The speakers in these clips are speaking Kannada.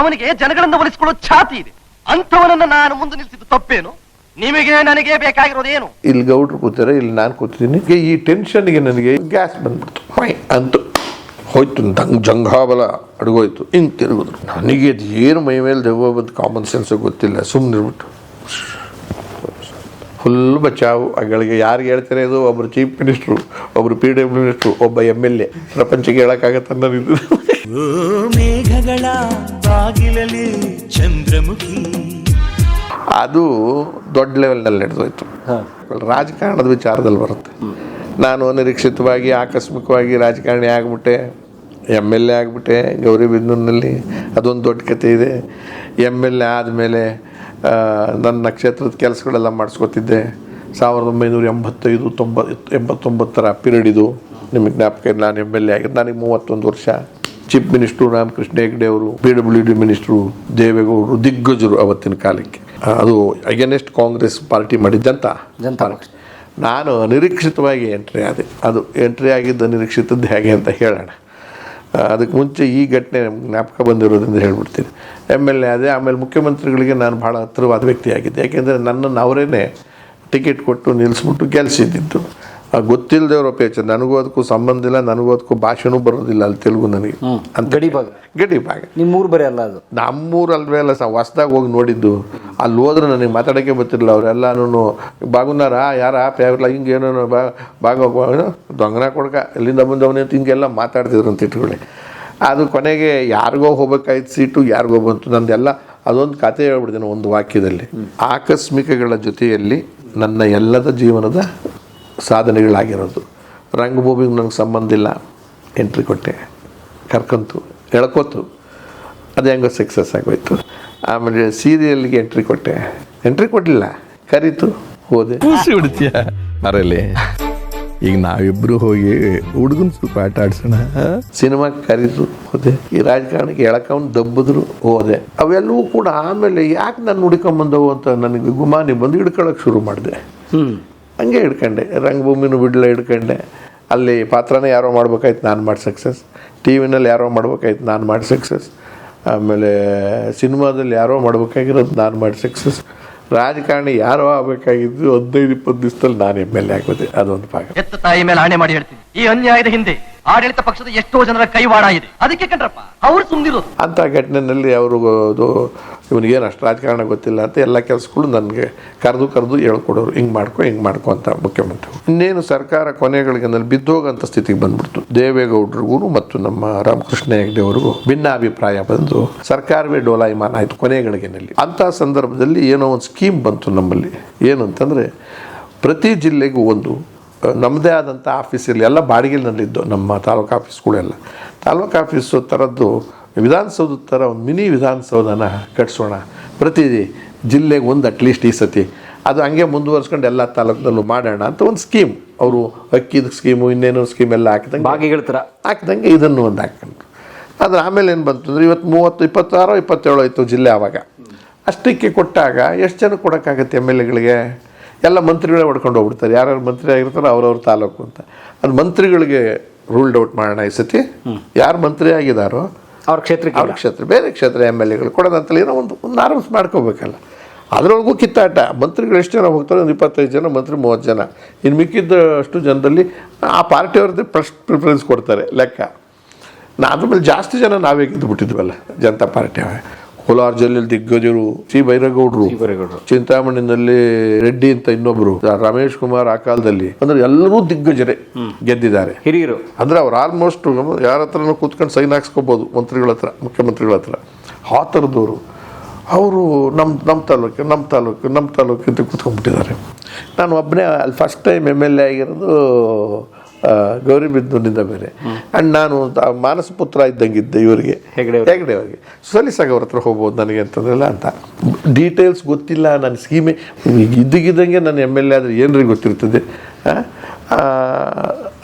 ಅವನಿಗೆ ಜನಗಳನ್ನು ಒಲಿಸಿಕೊಳ್ಳೋ ಛಾತಿ ಇದೆ. ಅಂಥವನನ್ನ ನಾನು ಮುಂದೆ ನಿಲ್ಸಿದ್ದು ತಪ್ಪೇನು? ನಿಮಗೆ ನನಗೆ ಬೇಕಾಗಿರೋದೇನು ಇಲ್ಲಿ ಗೌಡ್ರು ಕೂತಾರೆ ಇಲ್ಲಿ ನಾನು ಕೂತಿದ್ದೀನಿ. ಈ ಟೆನ್ಷನ್ಗೆ ನನಗೆ ಗ್ಯಾಸ್ ಬಂದ್ಬಿಡ್ತು. ಹೊಯ್ ಅಂತು ಹೋಯ್ತು ದಂಗ್ ಜಂಘಾಬಲ ಅಡ್ಗೋಯ್ತು. ಹಿಂಗೆ ತಿರುಗಿದ್ರು. ನನಗೆ ಅದು ಏನು ಮೈ ಮೇಲೆ ದೆವ್ವ ಬಂದು ಕಾಮನ್ ಸೆನ್ಸ್ ಗೊತ್ತಿಲ್ಲ. ಸುಮ್ಮನಿರ್ಬಿಟ್ಟು ಫುಲ್ ಬಚಾವು. ಅಗಳಿಗೆ ಯಾರಿಗೆ ಹೇಳ್ತಾರೆ ಇದು ಒಬ್ಬರು ಚೀಫ್ ಮಿನಿಸ್ಟ್ರು ಒಬ್ಬರು ಪಿ ಡಬ್ಲ್ಯೂ ಮಿನಿಸ್ಟ್ರು ಒಬ್ಬ ಎಂ ಎಲ್ ಎ ಪ್ರಪಂಚಕ್ಕೆ ಹೇಳೋಕ್ಕಾಗತ್ತೆ ಅನ್ನೋದು ಓ ಮೇಘಗಳ ಬಾಗಿಲಲ್ಲಿ ಚಂದ್ರಮುಖಿ. ಅದು ದೊಡ್ಡ ಲೆವೆಲ್ನಲ್ಲಿ ನಡೆದೋಯ್ತು. ರಾಜಕಾರಣದ ವಿಚಾರದಲ್ಲಿ ಬರುತ್ತೆ. ನಾನು ಅನಿರೀಕ್ಷಿತವಾಗಿ ಆಕಸ್ಮಿಕವಾಗಿ ರಾಜಕಾರಣಿ ಆಗಿಬಿಟ್ಟೆ ಎಂ ಎಲ್ ಎ ಆಗಿಬಿಟ್ಟೆ ಗೌರಿಬಿದನೂರಿನಲ್ಲಿ ಅದೊಂದು ದೊಡ್ಡ ಕತೆ ಇದೆ. ಎಂ ಎಲ್ ಎ ಆದಮೇಲೆ ನನ್ನ ನಕ್ಷತ್ರದ ಕೆಲಸಗಳೆಲ್ಲ ಮಾಡಿಸ್ಕೊತಿದ್ದೆ. ಸಾವಿರದ ಒಂಬೈನೂರ ಎಂಬತ್ತೈದು ತೊಂಬತ್ತು ಎಂಬತ್ತೊಂಬತ್ತರ ಪಿರಿಯಡ್ ಇದು. ನಿಮಗೆ ಜ್ಞಾಪಕ ನಾನು ಎಂ ಎಲ್ ಎ ಆಗಿದ್ದು ನನಗೆ ಮೂವತ್ತೊಂದು ವರ್ಷ. ಚೀಫ್ ಮಿನಿಸ್ಟ್ರು ರಾಮಕೃಷ್ಣ ಹೆಗ್ಡೆ ಅವರು ಪಿ ಡಬ್ಲ್ಯೂ ಡಿ ಮಿನಿಸ್ಟ್ರು ದೇವೇಗೌಡರು ದಿಗ್ಗಜರು ಅವತ್ತಿನ ಕಾಲಕ್ಕೆ. ಅದು ಅಗೇನೆಸ್ಟ್ ಕಾಂಗ್ರೆಸ್ ಪಾರ್ಟಿ ಮಾಡಿದ್ದಂತ ಜನತಾ. ನಾನು ಅನಿರೀಕ್ಷಿತವಾಗಿ ಎಂಟ್ರಿ ಆದೆ. ಅದು ಎಂಟ್ರಿ ಆಗಿದ್ದು ಅನಿರೀಕ್ಷಿತದ್ದು ಹೇಗೆ ಅಂತ ಹೇಳೋಣ. ಅದಕ್ಕೆ ಮುಂಚೆ ಈ ಘಟನೆ ಜ್ಞಾಪಕ ಬಂದಿರೋದ್ರಿಂದ ಹೇಳ್ಬಿಡ್ತೀನಿ. ಎಂ ಎಲ್ ಎ ಅದೇ ಆಮೇಲೆ ಮುಖ್ಯಮಂತ್ರಿಗಳಿಗೆ ನಾನು ಭಾಳ ಹತ್ತಿರವಾದ ವ್ಯಕ್ತಿಯಾಗಿದ್ದೆ. ಯಾಕೆಂದರೆ ನನ್ನನ್ನು ಅವರೇನೆ ಟಿಕೆಟ್ ಕೊಟ್ಟು ನಿಲ್ಲಿಸ್ಬಿಟ್ಟು ಗೆಲ್ಸಿದ್ದಿದ್ದು. ಗೊತ್ತಿಲ್ಲದೆ ಪೇಚ ನನಗೂ ಅದಕ್ಕೂ ಸಂಬಂಧ ಇಲ್ಲ ನನಗೂ ಅದಕ್ಕೂ ಭಾಷೆನೂ ಬರೋದಿಲ್ಲ ಅಲ್ಲಿ ತೆಲುಗು ನನಗೆ. ಅಂತ ಗಡಿ ಭಾಗ. ಗಡಿ ಭಾಗ. ನಿಮ್ಮೂರು ಬರೀ ಅಲ್ಲ ಅದು. ನಮ್ಮೂರು ಅಲ್ವೇ ಅಲ್ಲ ಸ ಹೊಸ್ದಾಗಿ ಹೋಗಿ ನೋಡಿದ್ದು. ಅಲ್ಲಿ ಹೋದ್ರೆ ನನಗೆ ಮಾತಾಡೋಕ್ಕೆ ಬರ್ತಿರಲಿಲ್ಲ ಅವರೆಲ್ಲನೂ ಬಾಗುನಾರ ಯಾರ ಪ್ಯಾವಿಲ್ಲ ಹಿಂಗೆ ಏನೋ ಬಾ ಬಾಗ ದೊಂಗನ ಕೊಡ್ಕ ಎಲ್ಲಿಂದ ಬಂದವನೇ? ಅಂತ ಹಿಂಗೆಲ್ಲ ಮಾತಾಡ್ತಿದ್ರು ಅಂತ ಇಟ್ಕೊಳ್ಳಿ. ಅದು ಕೊನೆಗೆ ಯಾರಿಗೋ ಹೋಗ್ಬೇಕಾಯ್ತು ಸೀಟು ಯಾರಿಗೋ ಬಂತು. ನಂದೆಲ್ಲ ಅದೊಂದು ಕತೆ ಹೇಳ್ಬಿಡ್ತೀನಿ ಒಂದು ವಾಕ್ಯದಲ್ಲಿ. ಆಕಸ್ಮಿಕಗಳ ಜೊತೆಯಲ್ಲಿ ನನ್ನ ಎಲ್ಲದ ಜೀವನದ ಸಾಧನೆಗಳಾಗಿರೋದು. ರಂಗಭೂಮಿಗೆ ನನಗೆ ಸಂಬಂಧ ಇಲ್ಲ. ಎಂಟ್ರಿ ಕೊಟ್ಟೆ. ಕರ್ಕೊಂತು. ಎಳ್ಕೊತು. ಅದು ಹೆಂಗೋ ಸಕ್ಸಸ್ ಆಗೋಯ್ತು. ಆಮೇಲೆ ಸೀರಿಯಲ್ಗೆ ಎಂಟ್ರಿ ಕೊಟ್ಟೆ. ಎಂಟ್ರಿ ಕೊಡಲಿಲ್ಲ. ಕರೀತು. ಹೋದೆ. ಕೂಸಿ ಬಿಡ್ತೀಯ? ಅರಲ್ಲಿ ಈಗ ನಾವಿಬ್ರು ಹೋಗಿ ಹುಡುಗನ ಸ್ವಲ್ಪ ಆಟ ಆಡ್ಸೋಣ. ಸಿನಿಮಾಗೆ ಕರೀತು. ಹೋದೆ. ಈ ರಾಜಕಾರಣಕ್ಕೆ ಎಳಕವ್ನು ದಬ್ಬಿದ್ರು ಹೋದೆ. ಅವೆಲ್ಲವೂ ಕೂಡ ಆಮೇಲೆ ಯಾಕೆ ನಾನು ಹುಡ್ಕೊಂಬಂದವು ಅಂತ ನನಗೆ ಗುಮಾನಿ ಬಂದು ಹಿಡ್ಕೊಳಕ್ಕೆ ಶುರು ಮಾಡಿದೆ. ಹ್ಮ್. ಹಂಗೆ ಹಿಡ್ಕೊಂಡೆ. ರಂಗಭೂಮಿನೂ ಬಿಡ್ಲ ಹಿಡ್ಕೊಂಡೆ. ಅಲ್ಲಿ ಪಾತ್ರನೇ ಯಾರೋ ಮಾಡ್ಬೇಕಾಯ್ತು, ನಾನು ಮಾಡಿ ಸಕ್ಸಸ್ ಟಿ ವಿನಲ್ಲಿ ಯಾರೋ ಮಾಡ್ಬೇಕಾಯ್ತು, ನಾನು ಮಾಡಿ ಸಕ್ಸಸ್ ಆಮೇಲೆ ಸಿನಿಮಾದಲ್ಲಿ ಯಾರೋ ಮಾಡ್ಬೇಕಾಗಿರೋದು, ನಾನು ಮಾಡಿ ಸಕ್ಸಸ್ ರಾಜಕಾರಣಿ ಯಾರೋ ಆಗಬೇಕಾಗಿದ್ದು, ಹದಿನೈದು, ಇಪ್ಪತ್ತು ದಿವಸದಲ್ಲಿ ನಾನು ಎಂ ಎಲ್ ಎ ಆಗೋದೆ. ಅದೊಂದು ಭಾಗ. ಎತ್ತ ತಾಯಿ ಮೇಲೆ ಆಣೆ ಮಾಡಿ ಹೇಳ್ತೀನಿ. ಈ ಅನ್ಯಾಯದ ಹಿಂದೆ ಆಡಳಿತ ಪಕ್ಷದ ಎಷ್ಟೋ ಜನರ ಕೈವಾಡ ಇದೆ. ಅದಕ್ಕೆ ಕಂಡ್ರಪ್ಪ, ಅವ್ರು ತುಂಬಿರೋದು ಅಂಥ ಘಟನೆಯಲ್ಲಿ ಅವರು ಇವನಿಗೇನು ಅಷ್ಟು ರಾಜಕಾರಣ ಗೊತ್ತಿಲ್ಲ ಅಂತ ಎಲ್ಲ ಕೆಲಸಗಳು ನನಗೆ ಕರೆದು ಕರೆದು ಹೇಳ್ಕೊಡೋರು. ಹಿಂಗೆ ಮಾಡ್ಕೊ ಹಿಂಗೆ ಮಾಡ್ಕೊ ಅಂತ ಮುಖ್ಯಮಂತ್ರಿ ಇನ್ನೇನು ಸರ್ಕಾರ ಕೊನೆಗಳಿಗೆ ನಲ್ಲಿ ಬಿದ್ದೋಗಂಥ ಸ್ಥಿತಿಗೆ ಬಂದ್ಬಿಡ್ತು. ದೇವೇಗೌಡರಿಗೂ ಮತ್ತು ನಮ್ಮ ರಾಮಕೃಷ್ಣ ಹೆಗ್ಡೆ ಅವರಿಗೂ ಭಿನ್ನ ಅಭಿಪ್ರಾಯ ಬಂದು ಸರ್ಕಾರವೇ ಡೋಲಾಯಮಾನ ಆಯಿತು ಕೊನೆಗಳಿಗೆನಲ್ಲಿ ಅಂಥ ಸಂದರ್ಭದಲ್ಲಿ ಏನೋ ಒಂದು ಸ್ಕೀಮ್ ಬಂತು ನಮ್ಮಲ್ಲಿ. ಏನು ಅಂತಂದರೆ ಪ್ರತಿ ಜಿಲ್ಲೆಗೂ ಒಂದು ನಮ್ಮದೇ ಆದಂಥ ಆಫೀಸ್ ಇರಲಿ ಎಲ್ಲ ಬಾಡಿಗೆಲಿನಲ್ಲಿದ್ದು ನಮ್ಮ ತಾಲೂಕು ಆಫೀಸ್ಗಳೆಲ್ಲ ತಾಲೂಕು ಆಫೀಸು ಥರದ್ದು ವಿಧಾನಸೌಧದ ಥರ ಒಂದು ಮಿನಿ ವಿಧಾನಸೌಧನ ಕಟ್ಸೋಣ. ಪ್ರತಿ ಜಿಲ್ಲೆಗೆ ಒಂದು ಅಟ್ಲೀಸ್ಟ್ ಈ ಸತಿ. ಅದು ಹಂಗೆ ಮುಂದುವರ್ಸ್ಕೊಂಡು ಎಲ್ಲ ತಾಲೂಕಿನಲ್ಲೂ ಮಾಡೋಣ ಅಂತ ಒಂದು ಸ್ಕೀಮ್ ಅವರು ಅಕ್ಕಿದ ಸ್ಕೀಮು ಇನ್ನೇನೋ ಸ್ಕೀಮ್ ಎಲ್ಲ ಹಾಕಿದಂಗೆ ಬಾಗಿ ಥರ ಹಾಕಿದಂಗೆ ಇದನ್ನು ಒಂದು ಹಾಕ್ಕೊಂಡ್ರು ಆದರೆ ಆಮೇಲೆ ಏನು ಬಂತು ಅಂದರೆ ಇವತ್ತು ಮೂವತ್ತು ಇಪ್ಪತ್ತಾರೋ ಇಪ್ಪತ್ತೇಳು ಆಯಿತು ಜಿಲ್ಲೆ ಆವಾಗ. ಅಷ್ಟಕ್ಕೆ ಕೊಟ್ಟಾಗ ಎಷ್ಟು ಜನ ಕೊಡೋಕ್ಕಾಗತ್ತೆ ಎಂ ಎಲ್ ಎಗಳಿಗೆ? ಎಲ್ಲ ಮಂತ್ರಿಗಳೇ ಹೊಡ್ಕೊಂಡು ಹೋಗ್ಬಿಡ್ತಾರೆ. ಯಾರ್ಯಾರು ಮಂತ್ರಿ ಆಗಿರ್ತಾರೋ ಅವ್ರವ್ರ ತಾಲೂಕು ಅಂತ. ಅದು ಮಂತ್ರಿಗಳಿಗೆ ರೂಲ್ಡ್ ಔಟ್ ಮಾಡೋಣ ಈ ಸತಿ. ಯಾರು ಮಂತ್ರಿ ಆಗಿದಾರೋ ಅವ್ರ ಕ್ಷೇತ್ರಕ್ಕೆ ಅವ್ರ ಕ್ಷೇತ್ರ ಬೇರೆ ಕ್ಷೇತ್ರ ಎಂ ಎಲ್ ಎಗಳು ಕೊಡೋದಂತಲ್ಲಿ ಏನೋ ಒಂದು ಒಂದು ಆರಂಭ ಮಾಡ್ಕೋಬೇಕಲ್ಲ. ಅದರೊಳಗೂ ಕಿತ್ತಾಟ. ಮಂತ್ರಿಗಳು ಎಷ್ಟು ಜನ ಹೋಗ್ತಾರೆ ಒಂದು ಇಪ್ಪತ್ತೈದು ಜನ ಮಂತ್ರಿ ಮೂವತ್ತು ಜನ. ಇನ್ನು ಮಿಕ್ಕಿದ್ದಷ್ಟು ಜನದಲ್ಲಿ ಆ ಪಾರ್ಟಿಯವ್ರದ್ದು ಫಸ್ಟ್ ಪ್ರಿಫರೆನ್ಸ್ ಕೊಡ್ತಾರೆ ಲೆಕ್ಕ. ನಾ ಅದ್ರ ಮೇಲೆ ಜಾಸ್ತಿ ಜನ ನಾವೇ ಗೆದ್ದು ಬಿಟ್ಟಿದ್ವಲ್ಲ ಜನತಾ ಪಾರ್ಟಿ ಕೋಲಾರ ಜಿಲ್ಲೆಯಲ್ಲಿ ದಿಗ್ಗಜರು ಸಿ. ಬೈರೇಗೌಡರು. ಚಿಂತಾಮಣಿನಲ್ಲಿ ರೆಡ್ಡಿ ಅಂತ ಇನ್ನೊಬ್ರು ರಮೇಶ್ ಕುಮಾರ್ ಆ ಕಾಲದಲ್ಲಿ. ಅಂದ್ರೆ ಎಲ್ಲರೂ ದಿಗ್ಗಜರೇ ಗೆದ್ದಿದ್ದಾರೆ. ಹಿರಿಯರು. ಅಂದ್ರೆ ಅವ್ರು ಆಲ್ಮೋಸ್ಟ್ ಯಾರ ಹತ್ರನೂ ಕೂತ್ಕೊಂಡು ಸೈನ್ ಹಾಕ್ಸ್ಕೋಬಹುದು ಮಂತ್ರಿಗಳ ಹತ್ರ ಮುಖ್ಯಮಂತ್ರಿಗಳ ಹತ್ರ. ಆ ಥರದವರು. ಅವರು ನಮ್ಮ ನಮ್ಮ ತಾಲೂಕು ನಮ್ಮ ತಾಲೂಕು ನಮ್ಮ ತಾಲೂಕು ಅಂತ ಕೂತ್ಕೊಂಡ್ಬಿಟ್ಟಿದ್ದಾರೆ. ನಾನು ಒಬ್ಬನೇ ಅಲ್ಲಿ first time M L A ಆಗಿರೋದು ಆ, ಗೌರಿಬಿದನೂರಿನಿಂದ ಬೇರೆ. ಆ್ಯಂಡ್ ನಾನು ಮಾನಸ ಪುತ್ರ ಇದ್ದಂಗಿದ್ದೆ ಇವರಿಗೆ. ಹೆಗಡೆ ಹೆಗಡೆ ಅವರಿಗೆ ಸಲೀಸಾಗ ಅವ್ರ ಹತ್ರ ಹೋಗ್ಬೋದು ನನಗೆ ಅಂತಂದ್ರಲ್ಲ ಅಂತ. ಡೀಟೇಲ್ಸ್ ಗೊತ್ತಿಲ್ಲ ನನ್ನ ಸ್ಕೀಮೆ ಇದ್ದಗಿದ್ದಂಗೆ ನನ್ನ ಎಂ ಎಲ್ ಎ ಆದರೆ ಏನ್ರಿಗೆ ಗೊತ್ತಿರ್ತದೆ?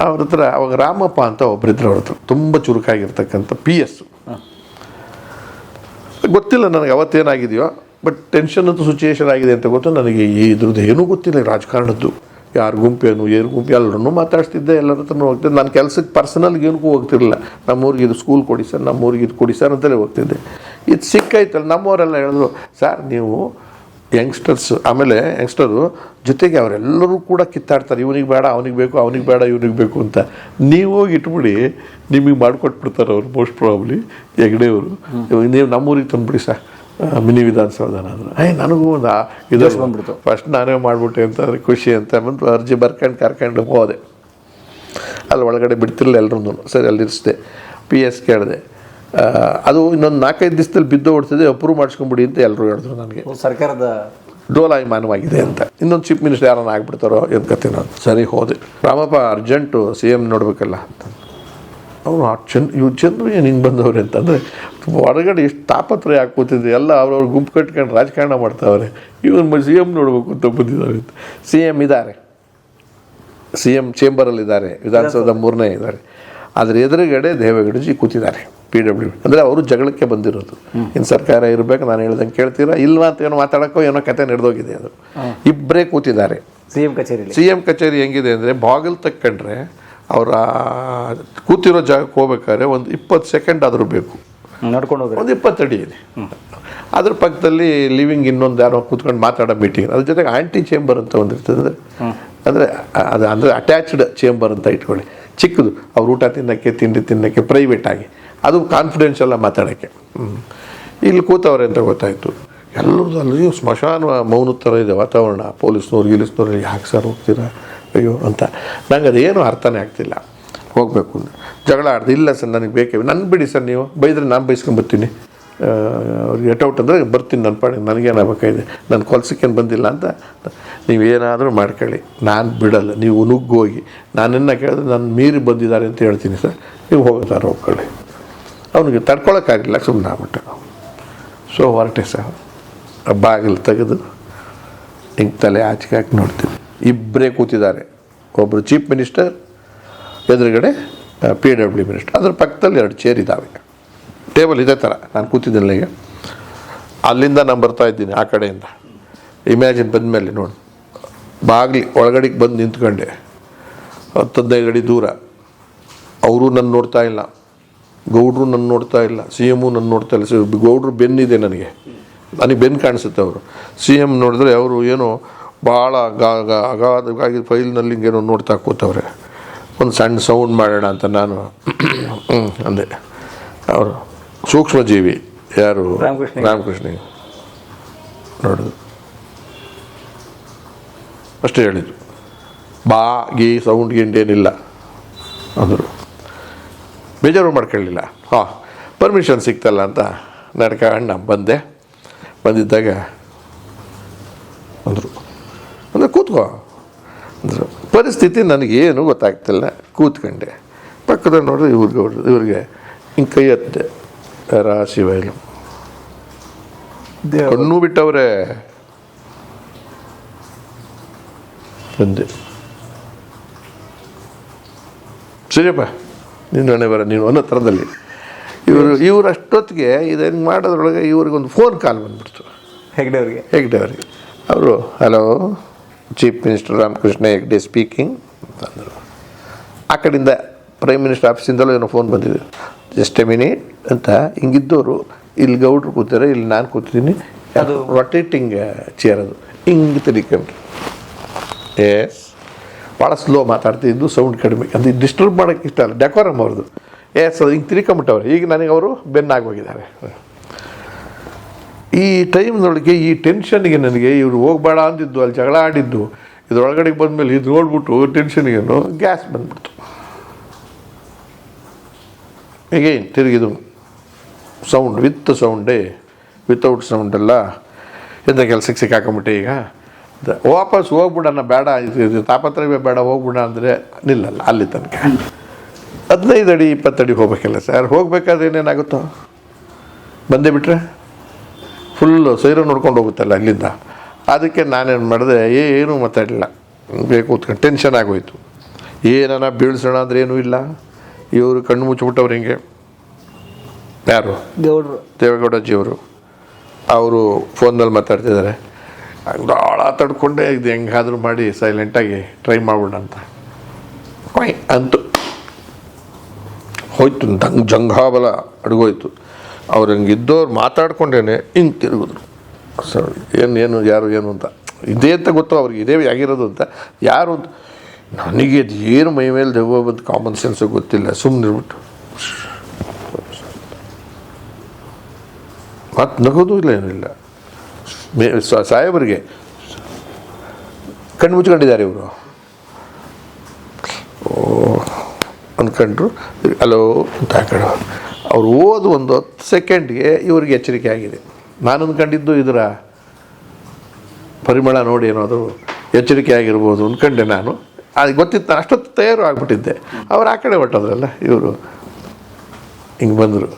ಅವ್ರ ಹತ್ರ ಅವಾಗ ರಾಮಪ್ಪ ಅಂತ ಒಬ್ಬರಿದ್ರು ಅವ್ರ ಹತ್ರ. ತುಂಬ ಚುರುಕಾಗಿರ್ತಕ್ಕಂಥ ಪಿ ಎಸ್ ಗೊತ್ತಿಲ್ಲ ನನಗೆ ಅವತ್ತೇನಾಗಿದೆಯೋ ಬಟ್ ಟೆನ್ಷನ್ ಅಂತೂ ಸಿಚುಯೇಷನ್ ಆಗಿದೆ ಅಂತ ಗೊತ್ತು ನನಗೆ ಈ ಇದ್ರದ್ದು ಏನೂ ಗೊತ್ತಿಲ್ಲ ರಾಜಕಾರಣದ್ದು. ಯಾರು ಗುಂಪೇನು ಏನು ಗುಂಪು ಎಲ್ಲರೂ ಮಾತಾಡ್ತಿದ್ದೆ ಎಲ್ಲರ ಹತ್ರನೂ ಹೋಗ್ತಿದ್ದೆ. ನಾನು ಕೆಲಸಕ್ಕೆ ಪರ್ಸನಲ್ಗೆ ಏನಕ್ಕೂ ಹೋಗ್ತಿರಲಿಲ್ಲ. ನಮ್ಮೂರಿಗೆ ಇದು ಸ್ಕೂಲ್ ಕೊಡಿ ಸರ್ ನಮ್ಮೂರಿಗೆ ಇದು ಕೊಡಿ ಸರ್ ಅಂತಲೇ ಹೋಗ್ತಿದ್ದೆ. ಇದು ಸಿಕ್ಕಾಯ್ತಲ್ಲ ನಮ್ಮವರೆಲ್ಲ ಹೇಳಿದ್ರು ಸರ್ ನೀವು ಯಂಗ್ಸ್ಟರ್ಸ್ ಆಮೇಲೆ ಯಂಗ್ಸ್ಟರು ಜೊತೆಗೆ ಅವರೆಲ್ಲರೂ ಕೂಡ ಕಿತ್ತಾಡ್ತಾರೆ. ಇವನಿಗೆ ಬೇಡ ಅವನಿಗೆ ಬೇಕು ಅವನಿಗೆ ಬೇಡ ಇವನಿಗೆ ಬೇಕು ಅಂತ. ನೀವು ಹೋಗಿ ಇಟ್ಬಿಡಿ ನಿಮಗೆ ಮಾಡಿಕೊಟ್ಬಿಡ್ತಾರೆ ಅವರು ಮೋಸ್ಟ್ ಪ್ರಾಬ್ಲಿ ಹೆಗ್ಡೆಯವರು. ನೀವು ನಮ್ಮೂರಿಗೆ ತಂದುಬಿಡಿ ಸರ್ ಮಿನಿ ವಿಧಾನಸೌಧನ ಅಂದ್ರೆ ಏ ನನಗೂ ಒಂದು ಇದು ಬಂದ್ಬಿಡ್ತು. ಫಸ್ಟ್ ನಾನೇ ಮಾಡಿಬಿಟ್ಟೆ ಅಂತ ಅಂದರೆ ಖುಷಿ ಅಂತ ಬಂದು ಅರ್ಜಿ ಬರ್ಕೊಂಡು ಕರ್ಕೊಂಡು ಹೋದೆ. ಅಲ್ಲಿ ಒಳಗಡೆ ಬಿಡ್ತಿರಲಿಲ್ಲ ಎಲ್ಲರೂ ಸರಿ ಅಲ್ಲಿ ಇರಿಸಿದೆ. ಪಿ ಎಸ್ ಕೇಳಿದೆ. ಅದು ಇನ್ನೊಂದು ನಾಲ್ಕೈದು ದಿವಸದಲ್ಲಿ ಬಿದ್ದು ಓಡ್ತಿದೆ ಅಪ್ರೂವ್ ಮಾಡಿಸ್ಕೊಂಬಿಡಿ ಅಂತ ಎಲ್ಲರೂ ಹೇಳಿದ್ರು ನನಗೆ. ಸರ್ಕಾರದ ಡೋಲಾಯಮಾನವಾಗಿದೆ ಅಂತ. ಇನ್ನೊಂದು ಚೀಫ್ ಮಿನಿಸ್ಟರ್ ಯಾರನ್ನ ಆಗ್ಬಿಡ್ತಾರೋ ಏನು ಕತೆ ನಾನು. ಸರಿ ಹೋದೆ. ರಾಮಪ್ಪ ಅರ್ಜೆಂಟು ಸಿ ಎಂ ನೋಡಬೇಕಲ್ಲ ಅಂತ. ಅವರು ಚಂದ್ ಇವ್ರು ಚಂದ್ರು ಏನು ಹಿಂಗೆ ಬಂದವ್ರೆ ಅಂತಂದರೆ ಹೊರಗಡೆ ಎಷ್ಟು ತಾಪತ್ರಯ ಯಾಕೆ ಕೂತಿದ್ರು ಎಲ್ಲ ಅವ್ರವ್ರ ಗುಂಪು ಕಟ್ಕೊಂಡು ರಾಜಕಾರಣ ಮಾಡ್ತಾವ್ರೆ. ಇವನು ಸಿ ಎಂ ನೋಡ್ಬೇಕು ಅಂತ ಬಂದಿದ್ದಾರೆ. ಸಿ ಎಂ ಇದ್ದಾರೆ. ಸಿ ಎಂ ಚೇಂಬರಲ್ಲಿದ್ದಾರೆ. ವಿಧಾನಸೌಧ ಮೂರನೇ ಇದ್ದಾರೆ. ಆದರೆ ಎದುರುಗಡೆ ದೇವೇಗೌಡಜಿ ಕೂತಿದ್ದಾರೆ ಪಿ ಡಬ್ಲ್ಯೂ. ಅಂದರೆ ಅವರು ಜಗಳಕ್ಕೆ ಬಂದಿರೋದು. ಇನ್ನು ಸರ್ಕಾರ ಇರಬೇಕು ನಾನು ಹೇಳ್ದಂಗೆ ಕೇಳ್ತೀರಾ? ಇಲ್ವಾ ಅಂತ ಏನೋ ಮಾತಾಡೋಕ್ಕೋ ಏನೋ ಕತೆ ನಡೆದೋಗಿದೆ ಅದು. ಇಬ್ಬರೇ ಕೂತಿದ್ದಾರೆ. ಸಿ ಎಂ ಕಚೇರಿ ಸಿ ಎಂ ಕಚೇರಿ ಹೆಂಗಿದೆ ಅಂದರೆ ಬಾಗಿಲು ತಕ್ಕಂಡ್ರೆ ಅವರ ಕೂತಿರೋ ಜಾಗಕ್ಕೆ ಹೋಗ್ಬೇಕಾದ್ರೆ ಒಂದು ಇಪ್ಪತ್ತು ಸೆಕೆಂಡ್ ಆದರೂ ಬೇಕು. ನಡ್ಕೊಂಡು ಹೋಗಿ ಒಂದು ಇಪ್ಪತ್ತಡಿ ಇದೆ. ಅದ್ರ ಪಕ್ಕದಲ್ಲಿ ಲಿವಿಂಗ್ ಇನ್ನೊಂದು ಯಾರೋ ಕೂತ್ಕೊಂಡು ಮಾತಾಡೋ ಮೀಟಿಂಗ್ ಅದ್ರ ಜೊತೆಗೆ ಆಂಟಿ ಚೇಂಬರ್ ಅಂತ ಒಂದು ಇರ್ತದೆ. ಅಂದರೆ ಅಂದರೆ ಅದು ಅಂದರೆ ಅಟ್ಯಾಚ್ಡ್ ಚೇಂಬರ್ ಅಂತ ಇಟ್ಕೊಳ್ಳಿ. ಚಿಕ್ಕದು. ಅವ್ರು ಊಟ ತಿನ್ನೋಕ್ಕೆ ತಿಂಡಿ ತಿನ್ನೋಕ್ಕೆ ಪ್ರೈವೇಟ್ ಆಗಿ. ಅದು ಕಾನ್ಫಿಡೆನ್ಷಿಯಲ್ ಮಾತಾಡೋಕ್ಕೆ. ಇಲ್ಲಿ ಕೂತವ್ರೆ ಅಂತ ಗೊತ್ತಾಯಿತು. ಎಲ್ಲರದ್ದು ಅಲ್ಲಿ ಸ್ಮಶಾನ ಮೌನ ಥರ ಇದೆ ವಾತಾವರಣ. ಪೊಲೀಸ್ನವ್ರು ಗಿಲೀಸ್ನವ್ರು ಯಾಕೆ ಸರ್ ಹೋಗ್ತೀರಾ? ಅಯ್ಯೋ ಅಂತ. ನಂಗೆ ಅದೇನು ಅರ್ಥನೇ ಆಗ್ತಿಲ್ಲ. ಹೋಗಬೇಕು ಜಗಳ ಆಡ್ದು, ಇಲ್ಲ ಸರ್, ನನಗೆ ಬೇಕೇ ನನ್ನ ಬಿಡಿ ಸರ್ ನೀವು. ಬೈದ್ರೆ ನಾನು ಬೈಸ್ಕೊಂಬರ್ತೀನಿ ಅವ್ರಿಗೆ ಎಟೌಟ್ ಅಂದರೆ ಬರ್ತೀನಿ ನನ್ನ ಪಾಡಿಗೆ. ನನಗೇನಾಗಬೇಕಾಗಿದೆ? ನನ್ನ ಕೊಲ್ಸಕ್ಕೇನು ಬಂದಿಲ್ಲ ಅಂತ ನೀವೇನಾದರೂ ಮಾಡ್ಕೊಳ್ಳಿ. ನಾನು ಬಿಡಲ್ಲ. ನೀವು ನುಗ್ಗೋಗಿ ನಾನೆನ್ನ ಕೇಳಿದ್ರೆ ನಾನು ಮೀರಿ ಬಂದಿದ್ದಾರೆ ಅಂತ ಹೇಳ್ತೀನಿ ಸರ್. ನೀವು ಹೋಗೋದಾರ ಹೋಗ್ಕೊಳ್ಳಿ. ಅವನಿಗೆ ತಡ್ಕೊಳಕ್ಕಾಗಲಿಲ್ಲ ಸುಮ್ಮನೆ ಆಗ್ಬಿಟ್ಟೆ. ಸೊ ಹೊರಟೆ ಸರ್. ಬಾಗಿಲು ತೆಗೆದು ಹಿಂಗೆ ತಲೆ ಆಚೆಗೆ ಹಾಕಿ ನೋಡ್ತೀನಿ. ಇಬ್ಬರೇ ಕೂತಿದ್ದಾರೆ. ಒಬ್ಬರು ಚೀಫ್ ಮಿನಿಸ್ಟರ್ ಎದುರುಗಡೆ ಪಿ ಡಬ್ಲ್ಯೂ ಮಿನಿಸ್ಟರ್ ಅದ್ರ ಪಕ್ಕದಲ್ಲಿ ಎರಡು ಚೇರ್ ಇದ್ದಾವೆ ಟೇಬಲ್ ಇದೇ ಥರ ನಾನು ಕೂತಿದ್ದೀನಿ ಈಗ. ಅಲ್ಲಿಂದ ನಾನು ಬರ್ತಾ ಇದ್ದೀನಿ, ಆ ಕಡೆಯಿಂದ. ಇಮ್ಯಾಜಿನ್ ಬಂದಮೇಲೆ ನೋಡಿ. ಬಾಗಿಲಿ ಒಳಗಡೆಗೆ ಬಂದು ನಿಂತ್ಕೊಂಡೆ. ಹತ್ತು ಹದಿನೈದು ಅಡಿ ದೂರ. ಅವರು ನನ್ನ ನೋಡ್ತಾ ಇಲ್ಲ. ಗೌಡ್ರು ನನ್ನ ನೋಡ್ತಾ ಇಲ್ಲ. ಸಿ ಎಮ್ಮು ನನ್ನ ನೋಡ್ತಾ ಇಲ್ಲ. ಗೌಡ್ರು ಬೆನ್ನಿದೆ ನನಗೆ. ನನಗೆ ಬೆನ್ನು ಕಾಣಿಸುತ್ತೆ ಅವರು. ಸಿ ಎಂ ನೋಡಿದ್ರೆ ಅವರು ಏನೋ ಭಾಳ ಅಗಾಧವಾಗಿ ಫೈಲ್ನಲ್ಲಿ ಹಿಂಗೇನೋ ನೋಡ್ತಾ ಕೂತವ್ರೆ. ಒಂದು ಸಣ್ಣ ಸೌಂಡ್ ಮಾಡೋಣ ಅಂತ ನಾನು. ಅಂದೆ. ಅವರು ಸೂಕ್ಷ್ಮಜೀವಿ ಯಾರು? ರಾಮಕೃಷ್ಣ. ರಾಮಕೃಷ್ಣ. ನೋಡಿದ್ರು ಅಷ್ಟೇ ಹೇಳಿದ್ರು ಬಾ ಗೀ ಸೌಂಡ್ ಗಿಂಡ್ ಏನಿಲ್ಲ. ಅಂದರು. ಬೇಜಾರು ಮಾಡ್ಕೊಳ್ಳಿಲ್ಲ. ಹಾಂ ಪರ್ಮಿಷನ್ ಸಿಕ್ತಲ್ಲ ಅಂತ ನಡ್ಕೊಂಡು ಅಣ್ಣ ಬಂದೆ. ಬಂದಿದ್ದಾಗ ಅಂದರು. ಕೂತ್ಕೋ ಅಂದರು. ಪರಿಸ್ಥಿತಿ ನನಗೇನು ಗೊತ್ತಾಗ್ತಿಲ್ಲ. ಕೂತ್ಕೊಂಡೆ. ಪಕ್ಕದಲ್ಲಿ ನೋಡಿದ್ರೆ ಇವ್ರಿಗೆ ಹೊಡೆದು ಇವ್ರಿಗೆ ಹಿಂಗೆ ಕೈ ಹತ್ತೆ ರಾಶಿ ಬಯಲು ಕಣ್ಣು ಬಿಟ್ಟವ್ರೆ. ಬಂದೆ. ಸರಿಯಪ್ಪ ನೀನು ಹಣೆ ಬರ ನೀನು ಅನ್ನೋ ಥರದಲ್ಲಿ. ಇವರು ಇವ್ರು ಅಷ್ಟೊತ್ತಿಗೆ ಇದನ್ನು ಹೆಂಗೆ ಮಾಡೋದ್ರೊಳಗೆ ಇವ್ರಿಗೊಂದು ಫೋನ್ ಕಾಲ್ ಬಂದ್ಬಿಡ್ತು. ಹೆಗ್ಡೆ ಅವ್ರಿಗೆ ಹೆಗ್ಡೆ ಅವರಿಗೆ ಅವರು hello chief minister Ramakrishna Hegde speaking ಅಂತಂದರು ಆ ಕಡೆಯಿಂದ ಪ್ರೈಮ್ ಮಿನಿಸ್ಟರ್ ಆಫೀಸಿಂದಲೂ ಏನೋ ಫೋನ್ ಬಂದಿದೆ. ಜಸ್ಟ್ ಎ ಮಿನಿಟ್ ಅಂತ ಹಿಂಗಿದ್ದವರು ಇಲ್ಲಿ ಗೌಡ್ರು ಕೂತಾರೆ ಇಲ್ಲಿ ನಾನು ಕೂತಿದ್ದೀನಿ. ಅದು ರೊಟೇಟಿಂಗ್ ಚೇರ್ ಅದು. ಹಿಂಗೆ ತಿರ್ಕೊಂಡು ಎಸ್ ಭಾಳ ಸ್ಲೋ ಮಾತಾಡ್ತಿದ್ದು ಸೌಂಡ್ ಕಡಿಮೆ. ಅದು ಡಿಸ್ಟರ್ಬ್ ಮಾಡೋಕ್ಕೆ ಇಷ್ಟ ಅಲ್ಲ ಡೆಕೋರಮ್ ಅವ್ರದ್ದು. ಎಸ್ ಅದು ಹಿಂಗೆ ತಿರ್ಕೊಂಬಿಟ್ಟವ್ರೆ. ಈಗ ನನಗೆ ಅವರು ಬೆನ್ನಾಗೋಗಿದ್ದಾರೆ ಈ ಟೈಮ್ನೊಳಗೆ ಈ ಟೆನ್ಷನ್ಗೆ ನನಗೆ ಇವರು ಹೋಗ್ಬೇಡ ಅಂದಿದ್ದು, ಅಲ್ಲಿ ಜಗಳ ಆಡಿದ್ದು, ಇದ್ರೊಳಗಡೆ ಬಂದಮೇಲೆ ಇದು ನೋಡ್ಬಿಟ್ಟು ಟೆನ್ಷನ್ಗೇನು ಗ್ಯಾಸ್ ಬಂದ್ಬಿಡ್ತು. ಹೇಗೇನು ತಿರುಗಿದು ಸೌಂಡ್ ವಿತ್ ಸೌಂಡೇ ವಿತೌಟ್ ಸೌಂಡೆಲ್ಲ ಎಂಥ ಕೆಲಸಕ್ಕೆ ಸಿಕ್ಕಾಕೊಂಬಿಟ್ಟೆ ಈಗ? ವಾಪಸ್ ಹೋಗ್ಬಿಡೋಣ, ಬೇಡ, ಇದು ತಾಪತ್ರವೇ ಬೇಡ ಹೋಗ್ಬಿಡ ಅಂದರೆ ನಿಲ್ಲಲ್ಲ, ಅಲ್ಲಿ ತನಕ. ಹದಿನೈದು ಅಡಿ, ಇಪ್ಪತ್ತಡಿ ಹೋಗ್ಬೇಕಲ್ಲ ಸರ್, ಹೋಗ್ಬೇಕಾದ್ರೆ ಏನೇನಾಗುತ್ತೋ? ಬಂದೇ ಬಿಟ್ರೆ? ಫುಲ್ಲು ಸೈರ ನೋಡ್ಕೊಂಡು ಹೋಗುತ್ತಲ್ಲ ಅಲ್ಲಿಂದ. ಅದಕ್ಕೆ ನಾನೇನು ಮಾಡಿದೆ ಏನೂ ಮಾತಾಡಲಿಲ್ಲ. ಬೇಕು ಕೂತ್ಕೊಂಡು ಟೆನ್ಷನ್ ಆಗೋಯ್ತು. ಏನಾನ ಬೀಳ್ಸೋಣ ಅಂದ್ರೆ ಏನೂ ಇಲ್ಲ. ಇವರು ಕಣ್ಣು ಮುಚ್ಚಿಬಿಟ್ಟವ್ರು ಹಿಂಗೆ. ಯಾರು? ದೇವರು. ದೇವೇಗೌಡಜಿಯವರು ಅವರು ಫೋನಲ್ಲಿ ಮಾತಾಡ್ತಿದ್ದಾರೆ. ಭಾಳ ತಡ್ಕೊಂಡೆ ಇದು ಹೆಂಗಾದರೂ ಮಾಡಿ ಸೈಲೆಂಟಾಗಿ ಟ್ರೈ ಮಾಡ್ಬಿಡ ಅಂತ. ಕೊಯ್ ಅಂತು ಹೋಯ್ತು ದಂಗ್ ಜಂಘಾಬಲ ಅಡುಗೋಯ್ತು. ಅವ್ರು ಹಂಗೆ ಇದ್ದವ್ರು ಮಾತಾಡ್ಕೊಂಡೇನೆ ಹಿಂಗೆ ತಿರುಗಿದ್ರು. ಸರ್ ಏನು ಏನು, ಯಾರು, ಏನು ಅಂತ. ಇದೇ ಅಂತ ಗೊತ್ತು, ಅವ್ರಿಗೆ ಇದೇ ಆಗಿರೋದು ಅಂತ. ಯಾರು ನನಗೆ ಅದು ಏನು ಮೈ ಮೇಲೆ ದೆವ್ವ ಬಂದು ಕಾಮನ್ ಸೆನ್ಸು ಗೊತ್ತಿಲ್ಲ. ಸುಮ್ಮನಿರ್ಬಿಟ್ಟು ಮತ್ತು ನಗೋದು ಇಲ್ಲ, ಏನಿಲ್ಲ. ಮೇ ಸಾಹೇಬರಿಗೆ ಕಣ್ಣು ಮುಚ್ಕೊಂಡಿದ್ದಾರೆ ಇವರು. ಓ ಅಂದ್ಕೊಂಡ್ರು ಹಲೋ, ಅಂತ ಹಾಕೊಂಡು. ಅವ್ರು ಓದು ಒಂದು ಹತ್ತು ಸೆಕೆಂಡ್ಗೆ ಇವ್ರಿಗೆ ಎಚ್ಚರಿಕೆ ಆಗಿದೆ. ನಾನು ಅಂದ್ಕೊಂಡಿದ್ದು ಇದರ ಪರಿಮಳ ನೋಡಿ ಏನಾದರೂ ಎಚ್ಚರಿಕೆ ಆಗಿರ್ಬೋದು ಅಂದ್ಕೊಂಡೆ ನಾನು. ಅದು ಗೊತ್ತಿತ್ತು, ಅಷ್ಟೊತ್ತು ತಯಾರು ಆಗಿಬಿಟ್ಟಿದ್ದೆ. ಅವ್ರು ಆ ಕಡೆ ಹೊಟ್ಟದ್ರಲ್ಲ ಇವರು ಹಿಂಗೆ ಬಂದರು.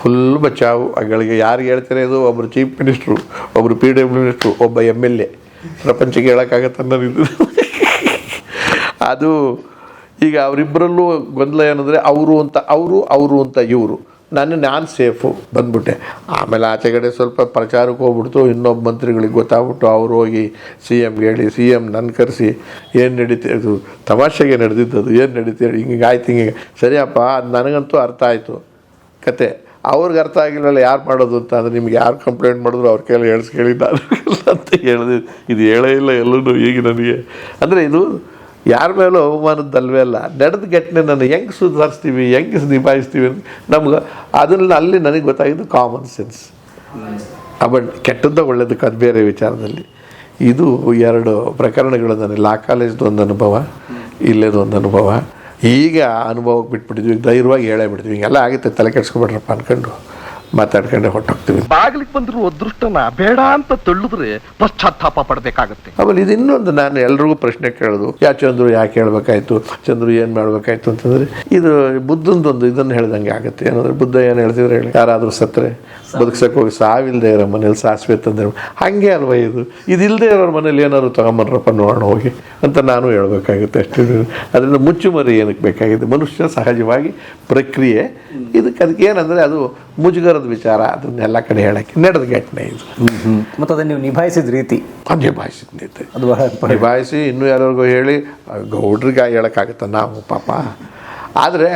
ಫುಲ್ ಬಚಾವು ಅಗಳಿಗೆ ಯಾರಿಗೆ ಹೇಳ್ತಾರೆ ಇದು ಒಬ್ಬರು ಚೀಫ್ ಮಿನಿಸ್ಟ್ರು ಒಬ್ಬರು ಪಿ ಡಬ್ಲ್ಯೂ ಮಿನಿಸ್ಟ್ರು, ಒಬ್ಬ ಎಂ ಎಲ್ ಎ. ಪ್ರಪಂಚಕ್ಕೆ ಹೇಳೋಕ್ಕಾಗತ್ತೆ ಅನ್ನೋದು ಅದು ಈಗ ಅವರಿಬ್ಬರಲ್ಲೂ ಗೊಂದಲ ಏನಂದರೆ ಅವರು ಅಂತ ಅವರು ಅವರು ಅಂತ ಇವರು. ನಾನು ನಾನು ಸೇಫು ಬಂದ್ಬಿಟ್ಟೆ. ಆಮೇಲೆ ಆಚೆಗಡೆ ಸ್ವಲ್ಪ ಪ್ರಚಾರಕ್ಕೆ ಹೋಗ್ಬಿಡ್ತು. ಇನ್ನೊಬ್ಬ ಮಂತ್ರಿಗಳಿಗೆ ಗೊತ್ತಾಗ್ಬಿಟ್ಟು ಅವ್ರು ಹೋಗಿ ಸಿ ಎಮ್ಗೆ ಹೇಳಿ ಸಿ ಎಂ ನನ್ನ ಕರೆಸಿ, ಏನು ನಡೀತಿ ಅದು ತಮಾಷೆಗೆ ನಡೆದಿದ್ದದು ಏನು ನಡೀತಿ ಹಿಂಗೆ ಆಯ್ತು, ಹಿಂಗೆ. ಸರಿಯಪ್ಪ, ಅದು ನನಗಂತೂ ಅರ್ಥ ಆಯಿತು. ಕತೆ. ಅವ್ರಿಗೆ ಅರ್ಥ ಆಗಿಲ್ಲಲ್ಲ ಯಾರು ಮಾಡೋದು ಅಂತ. ಅಂದರೆ ನಿಮ್ಗೆ ಯಾರು ಕಂಪ್ಲೇಂಟ್ ಮಾಡಿದ್ರು ಅವ್ರ ಕೈಯಲ್ಲಿ ಹೇಳಿ ಕೇಳಿ ನಾನು ಅಂತ ಹೇಳಿದೆ. ಇದು ಹೇಳೇ ಇಲ್ಲ ಎಲ್ಲೂ ಈಗ ನನಗೆ ಅಂದರೆ ಇದು ಯಾರ ಮೇಲೂ ಅವಮಾನದಲ್ವೇ ಅಲ್ಲ. ನಡೆದ ಘಟನೆ ನಾನು ಹೆಂಗೆ ಸುಧಾರಿಸ್ತೀವಿ, ಹೆಂಗೆ ನಿಭಾಯಿಸ್ತೀವಿ ಅಂತ ನಮ್ಗೆ ಅದನ್ನ ಅಲ್ಲಿ ನನಗೆ ಗೊತ್ತಾಗಿದ್ದು ಕಾಮನ್ ಸೆನ್ಸ್ ಬಟ್ ಕೆಟ್ಟದ್ದ ಒಳ್ಳೇದಕ್ಕೆ ಅದು ಬೇರೆ ವಿಚಾರದಲ್ಲಿ. ಇದು ಎರಡು ಪ್ರಕರಣಗಳು ನನಗೆ ಲಾ ಕಾಲೇಜ್ದು ಒಂದು ಅನುಭವ, ಇಲ್ಲೇದು ಒಂದು ಅನುಭವ. ಈಗ ಅನುಭವಕ್ಕೆ ಬಿಟ್ಬಿಟ್ಟಿದ್ವಿ, ಧೈರ್ಯವಾಗಿ ಹೇಳೇ ಬಿಡ್ತೀವಿ. ಹಿಂಗೆಲ್ಲ ಆಗುತ್ತೆ, ತಲೆ ಕೆಡ್ಸ್ಕೊಬೇಡ್ರಪ್ಪ ಅನ್ಕೊಂಡು. ಮಾತಾಡ್ಕೊಂಡೆ ಹೊಟ್ಟೋಗ್ತೀವಿ ಬಾಗ್ಲಿಕ್ಕೆ ಬಂದ್ರು ಅದೃಷ್ಟನ ಬೇಡ ಅಂತ ತಳ್ಳಿದ್ರೆ ಪಶ್ಚಾತ್ತಾಪ ಪಡ್ಬೇಕಾಗತ್ತೆ. ಆಮೇಲೆ ಇದು ಇನ್ನೊಂದು ನಾನು ಎಲ್ರಿಗೂ ಪ್ರಶ್ನೆ ಕೇಳೋದು. ಯಾ ಚಂದ್ರು ಯಾಕೆ ಹೇಳ್ಬೇಕಾಯ್ತು? ಚಂದ್ರು ಏನು ಮಾಡ್ಬೇಕಾಯ್ತು ಅಂತಂದ್ರೆ ಇದು ಬುದ್ಧಂದೊಂದು ಇದನ್ನು ಹೇಳ್ದಂಗೆ ಆಗುತ್ತೆ. ಏನಂದ್ರೆ ಬುದ್ಧ ಏನು ಹೇಳ್ತಿದ್ರೆ ಹೇಳಿ? ಯಾರಾದರೂ ಸತ್ತರೆ ಬದುಕ್ಸಕ್ಕೆ ಹೋಗಿ ಸಾವಿಲ್ಲದೆ ಇರೋ ಮನೇಲಿ ಸಾಸಿವೆ ತಂದ್ರೆ ಹಂಗೆ ಅಲ್ವಾ ಇದು? ಇದಿಲ್ಲದೆ ಇರೋರ ಮನೇಲಿ ಏನಾದ್ರು ತಗೊಂಬನ್ರಪ್ಪ ನೋಡೋಣ ಹೋಗಿ ಅಂತ ನಾನು ಹೇಳ್ಬೇಕಾಗುತ್ತೆ ಅಷ್ಟೇ. ಅದರಿಂದ ಮುಚ್ಚುಮರಿ ಏನಕ್ಕೆ ಬೇಕಾಗಿದೆ? ಮನುಷ್ಯ ಸಹಜವಾಗಿ ಪ್ರಕ್ರಿಯೆ. ಇದಕ್ಕೆ ಅದಕ್ಕೆ ಏನಂದರೆ ಅದು ಮುಜುಗರದ ವಿಚಾರ ಅದನ್ನೆಲ್ಲ ಕಡೆ ಹೇಳಕ್ಕೆ ನಡೆದ ಘಟನೆ ಇದು. ಮತ್ತು ಅದನ್ನು ನೀವು ನಿಭಾಯಿಸಿದ ರೀತಿ? ಅದು ನಿಭಾಯಿಸಿದ ರೀತಿ. ಅದು ನಿಭಾಯಿಸಿ ಇನ್ನೂ ಯಾರಿಗೂ ಹೇಳಿ ಗೌಡ್ರಿಗೆ ಹೇಳೋಕ್ಕಾಗತ್ತ ನಾವು ಪಾಪ. ಆದರೆ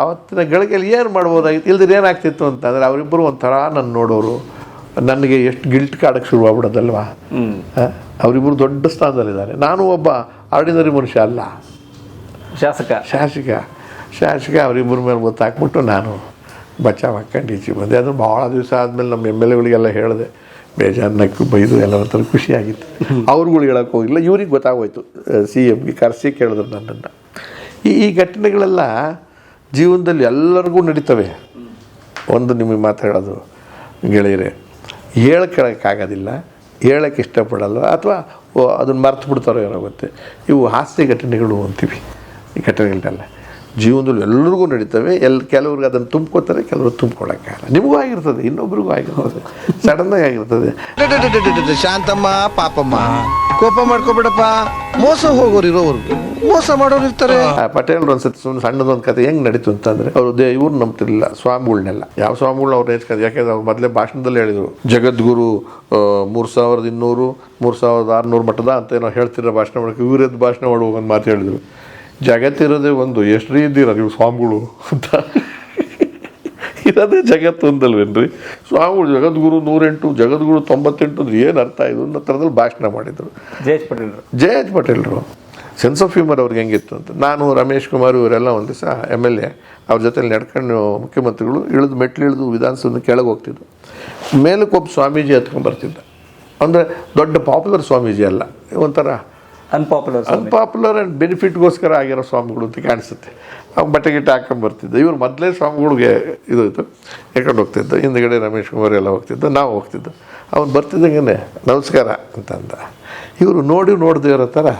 ಆವತ್ತಿನ ಗಳಿಗೆಯಲ್ಲಿ ಏನು ಮಾಡ್ಬೋದಾಗಿತ್ತು? ಇಲ್ದ್ರೆ ಏನಾಗ್ತಿತ್ತು ಅಂತಂದರೆ ಅವರಿಬ್ಬರು ಒಂಥರ ನನ್ನ ನೋಡೋರು. ನನಗೆ ಎಷ್ಟು ಗಿಲ್ಟ್ ಕಾಡಕ್ಕೆ ಶುರುವಾಗ್ಬಿಡೋದಲ್ವಾ ಅವರಿಬ್ಬರು ದೊಡ್ಡ ಸ್ಥಾನದಲ್ಲಿದ್ದಾರೆ. ನಾನು ಒಬ್ಬ ಆರ್ಡಿನರಿ ಮನುಷ್ಯ ಅಲ್ಲ. ಶಾಸಕ. ಶಾಸಕ. ಶಾಸಕ ಅವರಿಬ್ಬರ ಮೇಲೆ ಗೊತ್ತಾಕ್ಬಿಟ್ಟು ನಾನು ಬಚಾವ್ ಹಾಕೊಂಡು ಈಚೆ ಬಂದೆ ಅದು ಭಾಳ ದಿವಸ ಆದಮೇಲೆ ನಮ್ಮ ಎಂ ಎಲ್ ಎಗಳಿಗೆಲ್ಲ ಹೇಳಿದೆ ಬೇಜಾರು ನಕ್ಕು ಬೈದು ಎಲ್ಲ ಒಂಥರ ಖುಷಿಯಾಗಿತ್ತು. ಅವ್ರುಗಳು ಹೇಳೋಕೆ ಹೋಗಿಲ್ಲ ಇವ್ರಿಗೆ ಗೊತ್ತಾಗೋಯ್ತು ಸಿ ಎಮ್ಗೆ ಕರೆಸಿ ಕೇಳಿದ್ರು ನನ್ನನ್ನು. ಈ ಈ ಘಟನೆಗಳೆಲ್ಲ ಜೀವನದಲ್ಲಿ ಎಲ್ಲರಿಗೂ ನಡೀತವೆ. ಒಂದು ನಿಮಗೆ ಮಾತಾಡೋದು ಗೆಳೆಯರೆ ಹೇಳ್ಕೊಳಕ್ಕಾಗೋದಿಲ್ಲ ಹೇಳಕ್ಕೆ ಇಷ್ಟಪಡಲ್ಲ ಅಥವಾ ಅದನ್ನು ಮರ್ತು ಬಿಡ್ತಾರೋ ಏನೋ ಗೊತ್ತೆ. ಇವು ಹಾಸ್ಯ ಘಟನೆಗಳು ಅಂತೀವಿ ಈ ಘಟನೆಗಳನ್ನೆಲ್ಲ. ಜೀವನದಲ್ಲಿ ಎಲ್ಲರಿಗೂ ನಡೀತವೆ. ಎಲ್ ಕೆಲವ್ರಿಗೆ ಅದನ್ನು ತುಂಬ್ಕೋತಾರೆ ಕೆಲವರು ತುಂಬ್ಕೊಳಕ್ಕಾಗಲ್ಲ ನಿಮಗೂ ಆಗಿರ್ತದೆ ಇನ್ನೊಬ್ರಿಗೂ ಆಗಿರ್ತದೆ. ಸಡನ್ನಾಗಿ ಆಗಿರ್ತದೆ. ಶಾಂತಮ್ಮ ಪಾಪಮ್ಮ. ಕೋಪ ಮಾಡ್ಕೊಬೇಡಪ್ಪ. ಮೋಸ ಹೋಗೋರು ಇರೋರು ಮೋಸ ಮಾಡೋರು ಇರ್ತಾರೆ. ಪಟೇಲ್ ಒಂದ್ಸತಿ ಸುಮ್ಮನೆ ಸಣ್ಣದೊಂದು ಕತೆ ಹೆಂಗ್ ನಡೀತು ಅಂತಂದ್ರೆ ಅವರು ದೇ ಇವ್ರು ನಂಬ್ತಿರ್ಲಿಲ್ಲ ಸ್ವಾಮಿಗಳನ್ನೆಲ್ಲ ಯಾವ ಸ್ವಾಮಿಗಳು ಅವ್ರು ನೇಚ್ಕೊಂಡು ಯಾಕೆಂದ್ರೆ ಅವ್ರು ಮೊದಲೇ ಭಾಷಣದಲ್ಲಿ ಹೇಳಿದರು ಜಗದ್ಗುರು ಮೂರು ಸಾವಿರದ ಇನ್ನೂರು ಮೂರು ಸಾವಿರದ ಆರುನೂರು ಮಟ್ಟದ ಅಂತ ಏನೋ ಹೇಳ್ತಿರೋ ಭಾಷಣ ಮಾಡೋಕೆ ಇವರದ್ದು ಭಾಷಣ ಮಾಡುವಾಗ ಒಂದು ಮಾತು ಹೇಳಿದ್ರು. ಜಗತ್ತಿರೋದೇ ಒಂದು ಎಷ್ಟು ಇದ್ದೀರ ನೀವು ಸ್ವಾಮಿಗಳು ಅಂತ? ಇರೋದೇ ಜಗತ್ತು ಅಂದಲ್ವೇನ್ರಿ? ಸ್ವಾಮಿಗಳು ಜಗದ್ಗುರು ನೂರೆಂಟು ಜಗದ್ಗುರು ತೊಂಬತ್ತೆಂಟು ಅಂದ್ರೆ ಏನು ಅರ್ಥ ಇದು ಅನ್ನೋ ಥರದಲ್ಲಿ ಭಾಷಣ ಮಾಡಿದರು. ಎಚ್ ಪಟೇಲ್ರು. ಜೆ ಎಚ್ ಪಟೇಲ್ರು. ಸೆನ್ಸ್ ಆಫ್ ಹ್ಯೂಮರ್ ಅವ್ರಿಗೆ ಹೆಂಗಿತ್ತು ಅಂತ. ನಾನು ರಮೇಶ್ ಕುಮಾರ್ ಇವರೆಲ್ಲ ಒಂದು ದಿವಸ ಎಂ ಎಲ್ ಎ ಅವ್ರ ಜೊತೆಲಿ ನಡ್ಕೊಂಡು ಮುಖ್ಯಮಂತ್ರಿಗಳು ಇಳಿದು ಮೆಟ್ಲು ಇಳಿದು ವಿಧಾನಸೌಧ ಕೆಳಗೆ ಹೋಗ್ತಿದ್ರು. ಮೇಲಕ್ಕೊಬ್ಬ ಸ್ವಾಮೀಜಿ ಹತ್ಕೊಂಡು ಬರ್ತಿದ್ದ. ಅಂದರೆ ದೊಡ್ಡ ಪಾಪ್ಯುಲರ್ ಸ್ವಾಮೀಜಿ ಅಲ್ಲ. ಒಂಥರ ಅನ್ಪಾಪ್ಯುಲರ್ ಅನ್ಪಾಪ್ಯುಲರ್ ಆ್ಯಂಡ್ ಬೆನಿಫಿಟ್ಗೋಸ್ಕರ ಆಗಿರೋ ಸ್ವಾಮಿಗಳು ಅಂತ ಕಾಣಿಸುತ್ತೆ. ಅವ್ನು ಬಟ್ಟೆ ಗಿಟ್ಟೆ ಹಾಕೊಂಡ್ ಬರ್ತಿದ್ದ ಇವ್ರು ಮೊದಲೇ ಸ್ವಾಮಿಗಳಿಗೆ ಇದು ಇತ್ತು. ಹೇಳ್ಕೊಂಡು ಹೋಗ್ತಿದ್ದ. ಹಿಂದ್ಗಡೆ ರಮೇಶ್ ಕುಮಾರ್ ಎಲ್ಲ ಹೋಗ್ತಿದ್ದ. ನಾವು ಹೋಗ್ತಿದ್ದ. ಅವ್ನು ಬರ್ತಿದ್ದಂಗೆ ನಮಸ್ಕಾರ ಅಂತಂದ. ಇವರು ನೋಡಿ ನೋಡ್ದೇ ಇರೋ ಥರ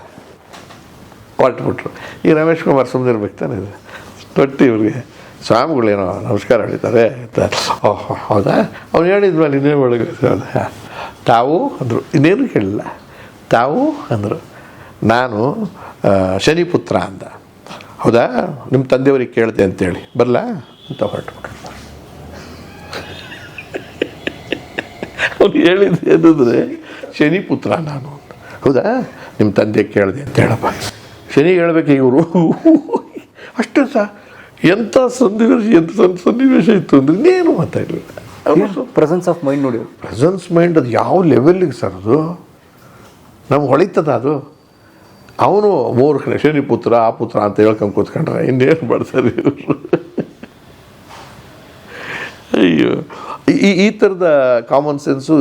ಹೊರಟ್ಬಿಟ್ರು. ಈ ರಮೇಶ್ ಕುಮಾರ್ ಸುಮ್ಮನೆ ಇರ್ಬೇಕು ತಾನೆ ಇದು. ತೊಟ್ಟಿ ಇವ್ರಿಗೆ, ಸ್ವಾಮಿಗಳೇನೋ ನಮಸ್ಕಾರ ಹೇಳಿದ್ದಾರೆ ಅಂತ. ಓಹ್, ಹೌದಾ? ಅವ್ನು ಹೇಳಿದ್ಮೇಲೆ ಇನ್ನೇ ಒಳಗೆ ತಾವು ಅಂದರು. ಇನ್ನೇನು ಕೇಳಿಲ್ಲ. ತಾವು ಅಂದರು. ನಾನು ಶನಿಪುತ್ರ ಅಂದ. ಹೌದಾ? ನಿಮ್ಮ ತಂದೆಯವ್ರಿಗೆ ಕೇಳಿದೆ ಅಂತೇಳಿ. ಬರಲಾ? ಅಂತ ಹೊರಟು ಅವ್ರು ಹೇಳಿದ್ದೆ ಅಂತಂದರೆ ಶನಿಪುತ್ರ ನಾನು ಹೌದಾ? ನಿಮ್ಮ ತಂದೆ ಕೇಳಿದೆ ಅಂತ ಹೇಳಪ್ಪ. ಶನಿ ಹೇಳಬೇಕು ಇವರು? ಅಷ್ಟೇ ಸಹ ಎಂಥ ಸನ್ನಿವೇಶ ಎಂಥ ಸನ್ನಿವೇಶ ಇತ್ತು ಅಂದರೆ ಇನ್ನೇನು ಮಾತಾಡಲಿಲ್ಲ. ಪ್ರೆಸೆನ್ಸ್ ಆಫ್ ಮೈಂಡ್ ನೋಡಿ ಪ್ರೆಸೆನ್ಸ್ ಮೈಂಡ್ ಅದು ಯಾವ ಲೆವೆಲ್ಲಿಗೆ ಸರ್ ಅದು? ನಮ್ಗೆ ಹೊಳಿತದ ಅದು? ಅವನು ಮೂರು ಕಡೆ ಶನಿ ಪುತ್ರ ಆ ಪುತ್ರ ಅಂತ ಹೇಳ್ಕೊಂಡು ಕೂತ್ಕೊಂಡ್ರೆ ಇನ್ನೇನು ಮಾಡ್ತಾರೆ ಇವರು? ಅಯ್ಯೋ. ಈ ಈ ಥರದ ಕಾಮನ್ ಸೆನ್ಸು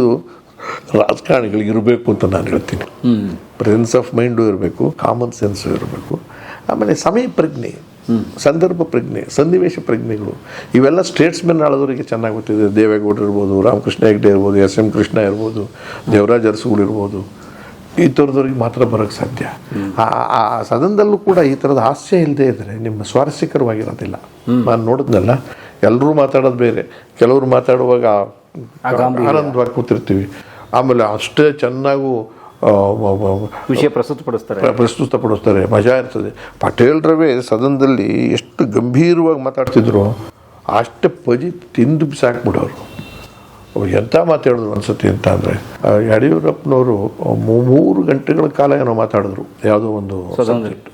ರಾಜಕಾರಣಿಗಳಿಗೆ ಇರಬೇಕು ಅಂತ ನಾನು ಹೇಳ್ತೀನಿ. ಪ್ರೆಸೆನ್ಸ್ ಆಫ್ ಮೈಂಡು ಇರಬೇಕು ಕಾಮನ್ ಸೆನ್ಸು ಇರಬೇಕು. ಆಮೇಲೆ ಸಮಯ ಪ್ರಜ್ಞೆ ಸಂದರ್ಭ ಪ್ರಜ್ಞೆ ಸನ್ನಿವೇಶ ಪ್ರಜ್ಞೆಗಳು ಇವೆಲ್ಲ ಸ್ಟೇಟ್ಸ್ಮೆನ್ ಆಳೋದವರಿಗೆ ಚೆನ್ನಾಗಿ ಗೊತ್ತಿದೆ. ದೇವೇಗೌಡರು ಇರ್ಬೋದು ರಾಮಕೃಷ್ಣ ಹೆಗ್ಡೆ ಇರ್ಬೋದು ಎಸ್ ಎಂ ಕೃಷ್ಣ ಇರ್ಬೋದು ದೇವರಾಜ್ ಅರಸುಗಳು ಇರ್ಬೋದು. ಈ ಥರದವ್ರಿಗೆ ಮಾತ್ರ ಬರೋಕ್ಕೆ ಸಾಧ್ಯ. ಆ- ಆ ಸದನದಲ್ಲೂ ಕೂಡ ಈ ಥರದ ಹಾಸ್ಯ ಇಲ್ಲದೆ ಇದ್ದರೆ ನಿಮ್ಮ ಸ್ವಾರಸ್ಯಕರವಾಗಿರೋದಿಲ್ಲ. ನಾನು ನೋಡಿದ್ನಲ್ಲ ಎಲ್ಲರೂ ಮಾತಾಡೋದು ಬೇರೆ. ಕೆಲವರು ಮಾತಾಡುವಾಗ ಆನಂದವಾಗಿ ಕೂತಿರ್ತೀವಿ. ಆಮೇಲೆ ಅಷ್ಟೇ ಚೆನ್ನಾಗೂ ವಿಷಯ ಪ್ರಸ್ತುತಪಡಿಸ್ತಾರೆ. ಪ್ರ- ಪ್ರಸ್ತುತಪಡಿಸ್ತಾರೆ. ಮಜಾ ಇರ್ತದೆ. ಪಟೇಲ್ ರವೇ ಸದನದಲ್ಲಿ ಎಷ್ಟು ಗಂಭೀರವಾಗಿ ಮಾತಾಡ್ತಿದ್ರು ಅಷ್ಟೇ ಪಜಿ ತಿಂದು ಬಿಸಾಕ್ಬಿಡೋರು. ಅವ್ರು ಎಂಥ ಮಾತಾಡಿದ್ರು ಅನ್ಸುತ್ತೆ ಅಂತ ಅಂದರೆ ಯಡಿಯೂರಪ್ಪನವರು ಮೂರು ಗಂಟೆಗಳ ಕಾಲ ಏನೋ ಮಾತಾಡಿದ್ರು ಯಾವುದೋ ಒಂದು.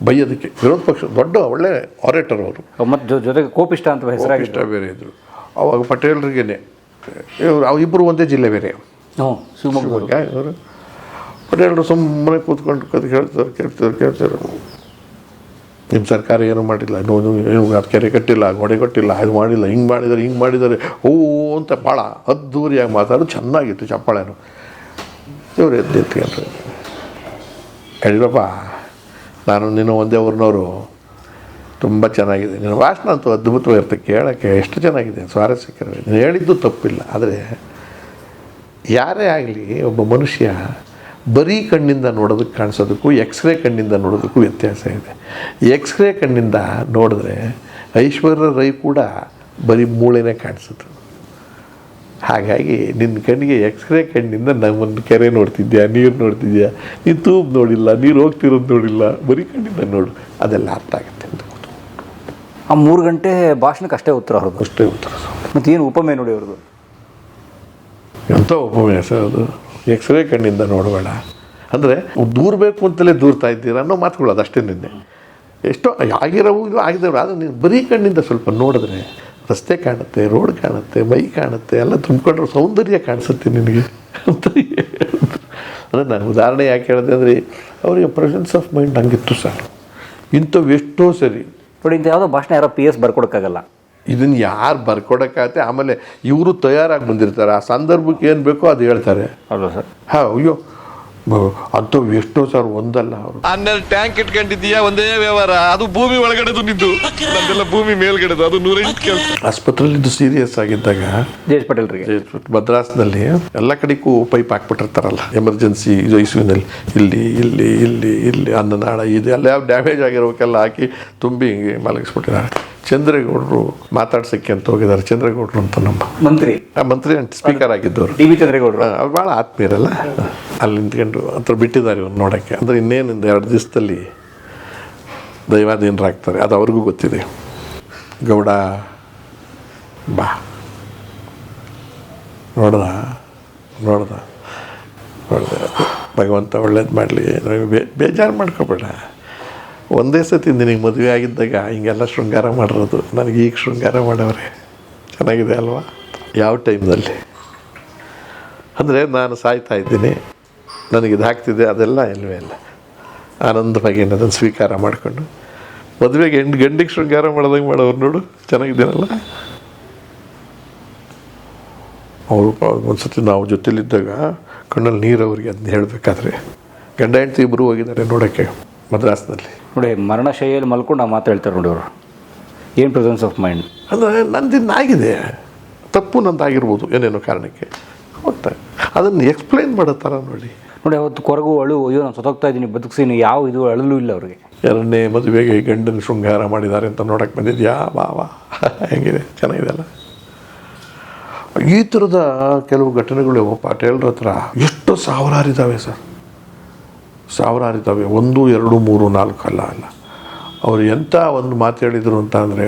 ಬೈಯೋದಕ್ಕೆ. ವಿರೋಧ ಪಕ್ಷ ದೊಡ್ಡ ಒಳ್ಳೆ ಆರೇಟರ್ ಅವರು. ಮತ್ತು ಜೊತೆಗೆ ಕೋಪಿಷ್ಟ ಅಂತ ಹೆಸರಾಗಿಷ್ಟ ಇಷ್ಟ ಬೇರೆ ಇದ್ದರು ಅವಾಗ ಪಟೇಲ್ರಿಗೇನೆ ಇವರು ಇಬ್ಬರು ಒಂದೇ ಜಿಲ್ಲೆ ಬೇರೆ. ಶಿವಮೊಗ್ಗ ಇವರು. ಪಟೇಲ್ರು ಸುಮ್ಮನೆ ಕೂತ್ಕೊಂಡು ಕತೆ ಕೇಳ್ತಾರೆ ಕೇಳ್ತಾರೆ ಕೇಳ್ತಾರೆ ನಿಮ್ಮ ಸರ್ಕಾರ ಏನು ಮಾಡಿಲ್ಲ? ಏನು ಅದು ಕೆರೆ ಕಟ್ಟಿಲ್ಲ, ಗೋಡೆ ಕಟ್ಟಿಲ್ಲ ಅದು ಮಾಡಿಲ್ಲ, ಹಿಂಗೆ ಮಾಡಿದ್ದಾರೆ ಹಿಂಗೆ ಮಾಡಿದ್ದಾರೆ ಓ, ಅಂತ ಭಾಳ ಅದ್ದೂರಿಯಾಗಿ ಮಾತಾಡೋದು ಚೆನ್ನಾಗಿತ್ತು ಚಪ್ಪಾಳೆನು. ಇವರು ಎದ್ದು ನಿಂತ್ಕೊಂಡ್ರು. ಯಡಿಯೂರಪ್ಪ ನಾನು ನಿನ್ನ ಒಂದೇ ಊರಿನವರು. ತುಂಬ ಚೆನ್ನಾಗಿದೆ. ನಿನ್ನ ಭಾಷಣ ಅಂತೂ ಅದ್ಭುತವಾಗಿರುತ್ತೆ ಕೇಳೋಕ್ಕೆ ಎಷ್ಟು ಚೆನ್ನಾಗಿದೆ ಸ್ವಾರಸ್ಯಕರ ನೀನು ಹೇಳಿದ್ದು ತಪ್ಪಿಲ್ಲ. ಆದರೆ, ಯಾರೇ ಆಗಲಿ ಒಬ್ಬ ಮನುಷ್ಯ ಬರೀ ಕಣ್ಣಿಂದ ನೋಡೋದಕ್ಕೆ ಕಾಣಿಸೋದಕ್ಕೂ ಎಕ್ಸ್ರೇ ಕಣ್ಣಿಂದ ನೋಡೋದಕ್ಕೂ ವ್ಯತ್ಯಾಸ ಇದೆ. ಎಕ್ಸ್ರೇ ಕಣ್ಣಿಂದ ನೋಡಿದ್ರೆ ಐಶ್ವರ್ಯ ರೈ ಕೂಡ ಬರೀ ಮೂಳೆನೇ ಕಾಣಿಸುತ್ತೆ. ಹಾಗಾಗಿ ನಿನ್ನ ಕಣ್ಣಿಗೆ ಎಕ್ಸ್ರೇ ಕಣ್ಣಿಂದ ನಮ್ಮನ್ನು ಕೆರೆ ನೋಡ್ತಿದ್ಯಾ ನೀರು ನೋಡ್ತಿದ್ಯಾ ನೀನು ತೂಬ್ ನೋಡಿಲ್ಲ ನೀರು ಹೋಗ್ತಿರೋದು ನೋಡಿಲ್ಲ ಬರೀ ಕಣ್ಣಿಂದ ನೋಡು ಅದೆಲ್ಲ ಅರ್ಥ ಆಗುತ್ತೆ ಅಂತ ಆ ಮೂರು ಗಂಟೆ ಭಾಷಣಕ್ಕೆ ಅಷ್ಟೇ ಉತ್ತರ ಅವ್ರದ್ದು. ಅಷ್ಟೇ ಉತ್ತರ. ಮತ್ತೇನು ಏನು ಉಪಮೆ ನೋಡಿ ಅವ್ರದ್ದು? ಎಂಥ ಉಪನ್ಯಾಸ ಅದು? ಎಕ್ಸ್ರೇ ಕಣ್ಣಿಂದ ನೋಡಬೇಡ. ಅಂದರೆ ದೂರಬೇಕು ಅಂತಲೇ ದೂರ್ತಾ ಇದ್ದೀರಾ ಅನ್ನೋ ಮಾತುಗಳು ಅಷ್ಟೇ ನಿನ್ನೆ. ಎಷ್ಟೋ ಆಗಿರೋ ಇದು ಆಗಿದವರು ಆದರೆ ನೀನು ಬರೀ ಕಣ್ಣಿಂದ ಸ್ವಲ್ಪ ನೋಡಿದ್ರೆ ರಸ್ತೆ ಕಾಣುತ್ತೆ, ರೋಡ್ ಕಾಣುತ್ತೆ, ಮೈ ಕಾಣುತ್ತೆ, ಎಲ್ಲ ತುಂಬಿಕೊಂಡ್ರೆ ಸೌಂದರ್ಯ ಕಾಣಿಸುತ್ತೆ ನಿನಗೆ ಅಂತ ಅಂದರೆ ನಾನು ಉದಾಹರಣೆ ಯಾಕೆ ಹೇಳಿದೆ ಅಂದರೆ ಅವರಿಗೆ ಪ್ರೆಸೆನ್ಸ್ ಆಫ್ ಮೈಂಡ್ ಹಂಗಿತ್ತು ಸರ್. ಇಂಥವು ಎಷ್ಟೋ ಸರಿ. ನೋಡಿ ಇಂಥ ಯಾವುದೋ ಭಾಷಣ ಯಾರೋ ಪಿ ಎಸ್ ಬರ್ಕೊಡಕ್ಕಾಗಲ್ಲ. ಇದನ್ನ ಯಾರು ಬರ್ಕೊಡೋಕ್ಕಾಗತ್ತೆ? ಆಮೇಲೆ ಇವರು ತಯಾರಾಗಿ ಬಂದಿರ್ತಾರೆ. ಆ ಸಂದರ್ಭಕ್ಕೆ ಏನು ಬೇಕೋ ಅದು ಹೇಳ್ತಾರೆ. ಅಲ್ವಾ ಸರ್? ಹಾ ಅಯ್ಯೋ. ಅದು ಎಷ್ಟೋ ಸರ್ ಒಂದಲ್ಲ ಅವರು. ಹನ್ನೆರಡು ಟ್ಯಾಂಕ್ ಇಟ್ಕೊಂಡಿದ್ದೀಯಾ? ಒಂದೇ ವ್ಯವಹಾರ. ಅದು ಭೂಮಿ ಒಳಗಡೆದು ನಿಂತು ನಂದೆಲ್ಲ ಭೂಮಿ ಮೇಲ್ಗಡೆದು. ಅದು ನೂರೆಂಟು ಕೆಲಸ. ಆಸ್ಪತ್ರೆಯಲ್ಲಿ ಇದು ಸೀರಿಯಸ್ ಆಗಿದ್ದಾಗ ಜಯೇಶ್ ಪಟೇಲ್ರಿಗೆ ಮದ್ರಾಸ್ನಲ್ಲಿ ಎಲ್ಲ ಕಡೆಗೂ ಪೈಪ್ ಹಾಕ್ಬಿಟ್ಟಿರ್ತಾರಲ್ಲ ಎಮರ್ಜೆನ್ಸಿ ಇದು ಐಸಿಯುನಲ್ಲಿ ಇಲ್ಲಿ ಇಲ್ಲಿ ಇಲ್ಲಿ ಇಲ್ಲಿ ಅನ್ನನಾಳ ಇದು. ಎಲ್ಲ ಯಾವ ಡ್ಯಾಮೇಜ್ ಆಗಿರೋಕ್ಕೆಲ್ಲ ಹಾಕಿ ತುಂಬಿ ಹಿಂಗೆ ಮಲಗಿಸ್ಬಿಟ್ಟಿದ್ದಾರೆ. ಚಂದ್ರೇಗೌಡರು ಮಾತಾಡ್ಸಕ್ಕೆ ಅಂತ ಹೋಗಿದ್ದಾರೆ. ಚಂದ್ರೇಗೌಡರು ಅಂತ ನಮ್ಮ ಮಂತ್ರಿ. ಆ ಮಂತ್ರಿ ಸ್ಪೀಕರ್ ಆಗಿದ್ದವರು. ಡಿ ವಿ ಚಂದ್ರೇಗೌಡರು. ಅವ್ರು ಭಾಳ ಆತ್ಮೀಯರಲ್ಲ. ಅಲ್ಲಿ ನಿಂತ್ಕೊಂಡು ಹತ್ರ ಬಿಟ್ಟಿದ್ದಾರೆ ಇವ್ರು ನೋಡೋಕ್ಕೆ. ಅಂದರೆ ಇನ್ನೇನಿಂದ ಎರಡು ದಿವಸದಲ್ಲಿ ದೈವಾಧೀನರಾಗ್ತಾರೆ. ಅದು ಅವ್ರಿಗೂ ಗೊತ್ತಿದೆ. ಗೌಡ ಬಾ. ನೋಡ್ದ? ನೋಡ್ದ? ನೋಡ್ದೆ. ಭಗವಂತ ಒಳ್ಳೇದು ಮಾಡಲಿ. ಬೇಜಾರು ಮಾಡ್ಕೋಬೇಡ. ಒಂದೇ ಸತಿ ನಿನಗೆ ಮದುವೆ ಆಗಿದ್ದಾಗ ಹಿಂಗೆಲ್ಲ ಶೃಂಗಾರ ಮಾಡಿರೋದು. ನನಗೆ ಈಗ ಶೃಂಗಾರ ಮಾಡವ್ರೆ. ಚೆನ್ನಾಗಿದೆ ಅಲ್ವಾ? ಯಾವ ಟೈಮ್ನಲ್ಲಿ? ಅಂದರೆ ನಾನು ಸಾಯ್ತಾ ಇದ್ದೀನಿ. ನನಗೆ ಇದಾಗ್ತಿದೆ ಅದೆಲ್ಲ ಇಲ್ವೇ ಇಲ್ಲ. ಆನಂದವಾಗಿ ಅದನ್ನು ಸ್ವೀಕಾರ ಮಾಡಿಕೊಂಡು. ಮದುವೆಗೆ ಹೆಣ್ಣು ಗಂಡಿಗೆ ಶೃಂಗಾರ ಮಾಡ್ದಂಗೆ ಮಾಡೋರು ನೋಡು ಚೆನ್ನಾಗಿದ್ದೀನಲ್ಲ ಅವರು ಒಂದ್ಸತಿ ನಾವು ಜೊತೆಲಿದ್ದಾಗ ಕಣ್ಣಲ್ಲಿ ನೀರು ಅವ್ರಿಗೆ ಅದನ್ನ ಹೇಳಬೇಕಾದ್ರೆ. ಗಂಡ, ಹೆಂಡತಿ ಇಬ್ಬರು ಹೋಗಿದ್ದಾರೆ ನೋಡೋಕ್ಕೆ. ಮದ್ರಾಸ್ನಲ್ಲಿ. ನೋಡಿ ಮರಣಶೈಲಿಯಲ್ಲಿ ಮಲ್ಕೊಂಡು ಆ ಮಾತು ಹೇಳ್ತಾರೆ ನೋಡಿ ಅವರು ಏನು ಪ್ರೆಸೆನ್ಸ್ ಆಫ್ ಮೈಂಡ್ ಅಂದರೆ ನಂದಿನ್ನ ಆಗಿದೆ. ತಪ್ಪು ನಂದಾಗಿರ್ಬೋದು ಏನೇನೋ ಕಾರಣಕ್ಕೆ. ಹೋಗ್ತಾ ಅದನ್ನು ಎಕ್ಸ್ಪ್ಲೈನ್ ಮಾಡೋ ಥರ ನೋಡಿ. ನೋಡಿ ಅವತ್ತು ಕೊರಗು ಅಳು ಅಯ್ಯೋ ನಾನು ಸೊತೋಗ್ತಾ ಇದ್ದೀನಿ ಬದುಕ್ಸೀನಿ ಯಾವ ಇದು ಅಳಲು ಇಲ್ಲ ಅವ್ರಿಗೆ. ಎರಡನೇ ಮದುವೆಗೆ ಗಂಡನ ಶೃಂಗಾರ ಮಾಡಿದ್ದಾರೆ ಅಂತ ನೋಡಕ್ಕೆ ಬಂದಿದ್ಯಾ? ವಾ ವಾ. ಹೆಂಗಿದೆ? ಚೆನ್ನಾಗಿದೆ ಅಲ್ಲ. ಈ ಥರದ ಕೆಲವು ಘಟನೆಗಳು ಪಾಟೇಲ್ರ ಹತ್ರ ಎಷ್ಟು ಸಾವಿರಾರು ಇದ್ದಾವೆ ಸರ್. ಸಾವಿರಾರು ಇದ್ದಾವೆ ಒಂದು, ಎರಡು, ಮೂರು, ನಾಲ್ಕು ಅಲ್ಲ ಅಲ್ಲ. ಅವರು ಎಂಥ ಒಂದು ಮಾತು ಹೇಳಿದರು ಅಂತ ಅಂದರೆ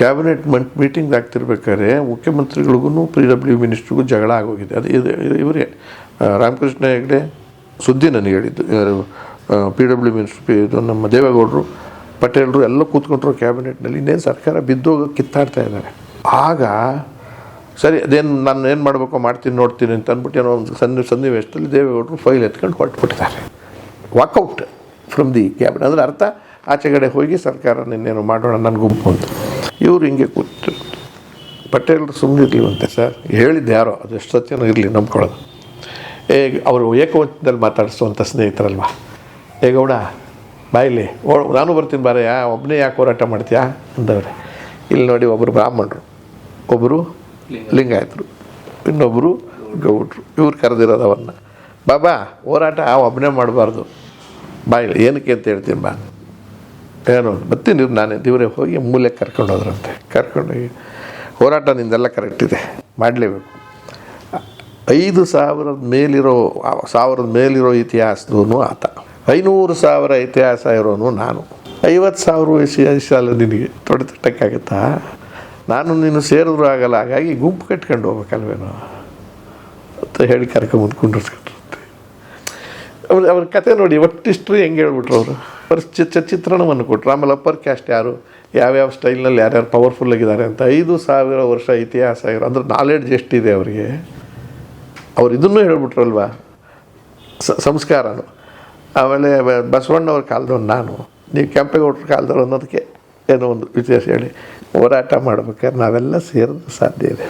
ಕ್ಯಾಬಿನೆಟ್ ಮಂಟ್ ಮೀಟಿಂಗ್ ಆಗ್ತಿರ್ಬೇಕಾದ್ರೆ ಮುಖ್ಯಮಂತ್ರಿಗಳಿಗೂ ಪಿ ಡಬ್ಲ್ಯೂ ಮಿನಿಸ್ಟ್ರಿಗೂ ಜಗಳ ಆಗೋಗಿದೆ. ಅದು ಇದು ಇವರೇ. ರಾಮಕೃಷ್ಣ ಹೆಗ್ಡೆ ಸುದ್ದಿ ನನಗೆ ಹೇಳಿದ್ದು. ಯಾರು ಪಿ ಡಬ್ಲ್ಯೂ ಮಿನಿಸ್ಟ್ರಿ ಇದು ನಮ್ಮ ದೇವೇಗೌಡರು, ಪಟೇಲರು ಎಲ್ಲ ಕೂತ್ಕೊಂಡ್ರು ಕ್ಯಾಬಿನೆಟ್ನಲ್ಲಿ ಇನ್ನೇನು ಸರ್ಕಾರ ಬಿದ್ದೋಗ ಕಿತ್ತಾಡ್ತಾ ಇದ್ದಾರೆ. ಆಗ, ಸರಿ, ಅದೇನು ನಾನು ಏನು ಮಾಡಬೇಕು ಮಾಡ್ತೀನಿ, ನೋಡ್ತೀನಿ ಅಂತ ಅಂದ್ಬಿಟ್ಟು ಏನೋ ಒಂದು ಸನ್ನಿ, ಸನ್ನಿವೇಶದಲ್ಲಿ ದೇವೇಗೌಡರು ಫೈಲ್ ಎತ್ಕೊಂಡು ಹೊರಟ್ಬಿಟ್ಟಿದ್ದಾರೆ. ವಾಕೌಟ್ ಫ್ರಮ್ ದಿ ಕ್ಯಾಬಿನೆಟ್ ಅಂದರೆ ಅರ್ಥ ಆಚೆಗಡೆ ಹೋಗಿ ಸರ್ಕಾರ ನಿನ್ನೇನು ಮಾಡೋಣ ನನ್ನ ಗುಂಪು ಅಂತ. ಇವರು ಹಿಂಗೆ ಕೂತು. ಪಟೇಲ್ರು ಸುಮ್ಮನಿರ್ಲಿವಂತೆ ಸರ್. ಹೇಳಿದ್ದು ಯಾರೋ ಅದು ಎಷ್ಟು ಸತ್ಯನೂ ಇರಲಿ ನಂಬ್ಕೊಳ್ಳೋದು. ಏ ಅವರು ಏಕವಚನದಲ್ಲಿ ಮಾತಾಡಿಸುವಂಥ ಸ್ನೇಹಿತರಲ್ವ? ಏ ಗೌಡ ಬಾಯಿಲಿ ಓ ನಾನು ಬರ್ತೀನಿ ಬಾರಯ್ಯ ಒಬ್ಬನೇ ಯಾಕೆ ಹೋರಾಟ ಮಾಡ್ತೀಯಾ? ಅಂದವ್ರೆ. ಇಲ್ಲಿ ನೋಡಿ ಒಬ್ಬರು ಬ್ರಾಹ್ಮಣರು. ಒಬ್ಬರು ಲಿಂಗಾಯತರು. ಇನ್ನೊಬ್ಬರು ಗೌಡ್ರು. ಇವ್ರು ಕರೆದಿರೋದು ಅವನ್ನ ಬಾಬಾ ಹೋರಾಟ ಒಬ್ಬನೇ ಮಾಡಬಾರ್ದು. ಬಾಯಿಲಿ, ಏನಕ್ಕೆ ಅಂತ ಹೇಳ್ತೀನಿ ಬಾ. ಏನು? ಮತ್ತೆ ನೀವು ನಾನೇ, ದೇವರೇ ಹೋಗಿ ಮೂಲೆ ಕರ್ಕೊಂಡು ಹೋದ್ರಂತೆ. ಕರ್ಕೊಂಡೋಗಿ ಹೋರಾಟ ನಿಂದೆಲ್ಲ ಕರೆಕ್ಟ್ ಇದೆ. ಮಾಡಲೇಬೇಕು. ಐದು ಸಾವಿರದ ಮೇಲಿರೋ ಸಾವಿರದ ಮೇಲಿರೋ ಇತಿಹಾಸದೂ ಆತ. ಐನೂರು ಸಾವಿರ ಇತಿಹಾಸ ಇರೋನು ನಾನು. ಐವತ್ತು ಸಾವಿರ ವಯಸ್ಸು ವಯಸ್ಸಲ್ಲ ನಿನಗೆ. ತೊಡೆ ತಟ್ಟಕ್ಕಾಗತ್ತಾ? ನಾನು ನೀನು ಸೇರಿದ್ರು ಆಗಲ್ಲ. ಹಾಗಾಗಿ ಗುಂಪು ಕಟ್ಕೊಂಡು ಹೋಗ್ಬೇಕಲ್ವೇನೋ ಅಂತ ಹೇಳಿ ಕರ್ಕೊಂಡು ಕುಂಡ್ರಿಸ್ಕೊಂಡ್ರಂತೆ ಅವ್ರ ಅವ್ರ ಕತೆ ನೋಡಿ ಒಟ್ಟು ಹಿಸ್ಟ್ರಿ ಹೆಂಗೆ ಹೇಳ್ಬಿಟ್ರು ಅವರು? ಅವ್ರ ಚಿ, ಚಿತ್ರಣವನ್ನು ಕೊಟ್ಟರು ಆಮೇಲೆ ಅಪ್ಪರ್ ಕ್ಯಾಸ್ಟ್ ಯಾರು? ಯಾವ್ಯಾವ ಸ್ಟೈಲ್ನಲ್ಲಿ ಯಾರ್ಯಾರು ಪವರ್ಫುಲ್ ಆಗಿದ್ದಾರೆ ಅಂತ. ಐದು ಸಾವಿರ ವರ್ಷ ಇತಿಹಾಸ ಇರೋ, ಅಂದ್ರೆ ನಾಲೆಡ್ಜ್ ಎಷ್ಟಿದೆ ಅವರಿಗೆ? ಅವ್ರು ಇದನ್ನೂ ಹೇಳ್ಬಿಟ್ರಲ್ವಾ? ಸಂಸ್ಕಾರನು ಆಮೇಲೆ ಬಸವಣ್ಣವ್ರ ಕಾಲದವ್ರು ನಾನು. ನೀವು ಕೆಂಪೇಗೌಡರ ಕಾಲದವ್ರು ಅನ್ನೋದಕ್ಕೆ ಏನೋ ಒಂದು ವಿಶೇಷ ಹೇಳಿ. ಹೋರಾಟ ಮಾಡ್ಬೇಕಾದ್ರೆ ನಾವೆಲ್ಲ ಸೇರೋದು ಸಾಧ್ಯ ಇದೆ.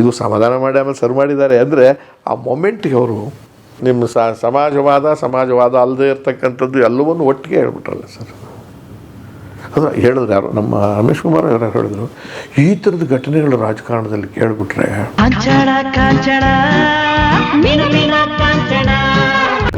ಇದು ಸಮಾಧಾನ ಮಾಡಿ ಆಮೇಲೆ ಸರ್ ಮಾಡಿದ್ದಾರೆ. ಅಂದರೆ ಆ ಮೊಮೆಂಟಿಗೆ ಅವರು ನಿಮ್ಮ ಸಮಾಜವಾದ ಸಮಾಜವಾದ ಅಲ್ಲದೆ ಇರ್ತಕ್ಕಂಥದ್ದು ಎಲ್ಲವನ್ನು ಒಟ್ಟಿಗೆ ಹೇಳ್ಬಿಟ್ರಲ್ಲ ಸರ್. ಅದು ಹೇಳಿದ್ರು ಯಾರು? ನಮ್ಮ ರಮೇಶ್ ಕುಮಾರ್ ಯಾರು ಹೇಳಿದ್ರು, ಈ ಥರದ ಘಟನೆಗಳು ರಾಜಕಾರಣದಲ್ಲಿ ಕೇಳಿಬಿಟ್ರೆ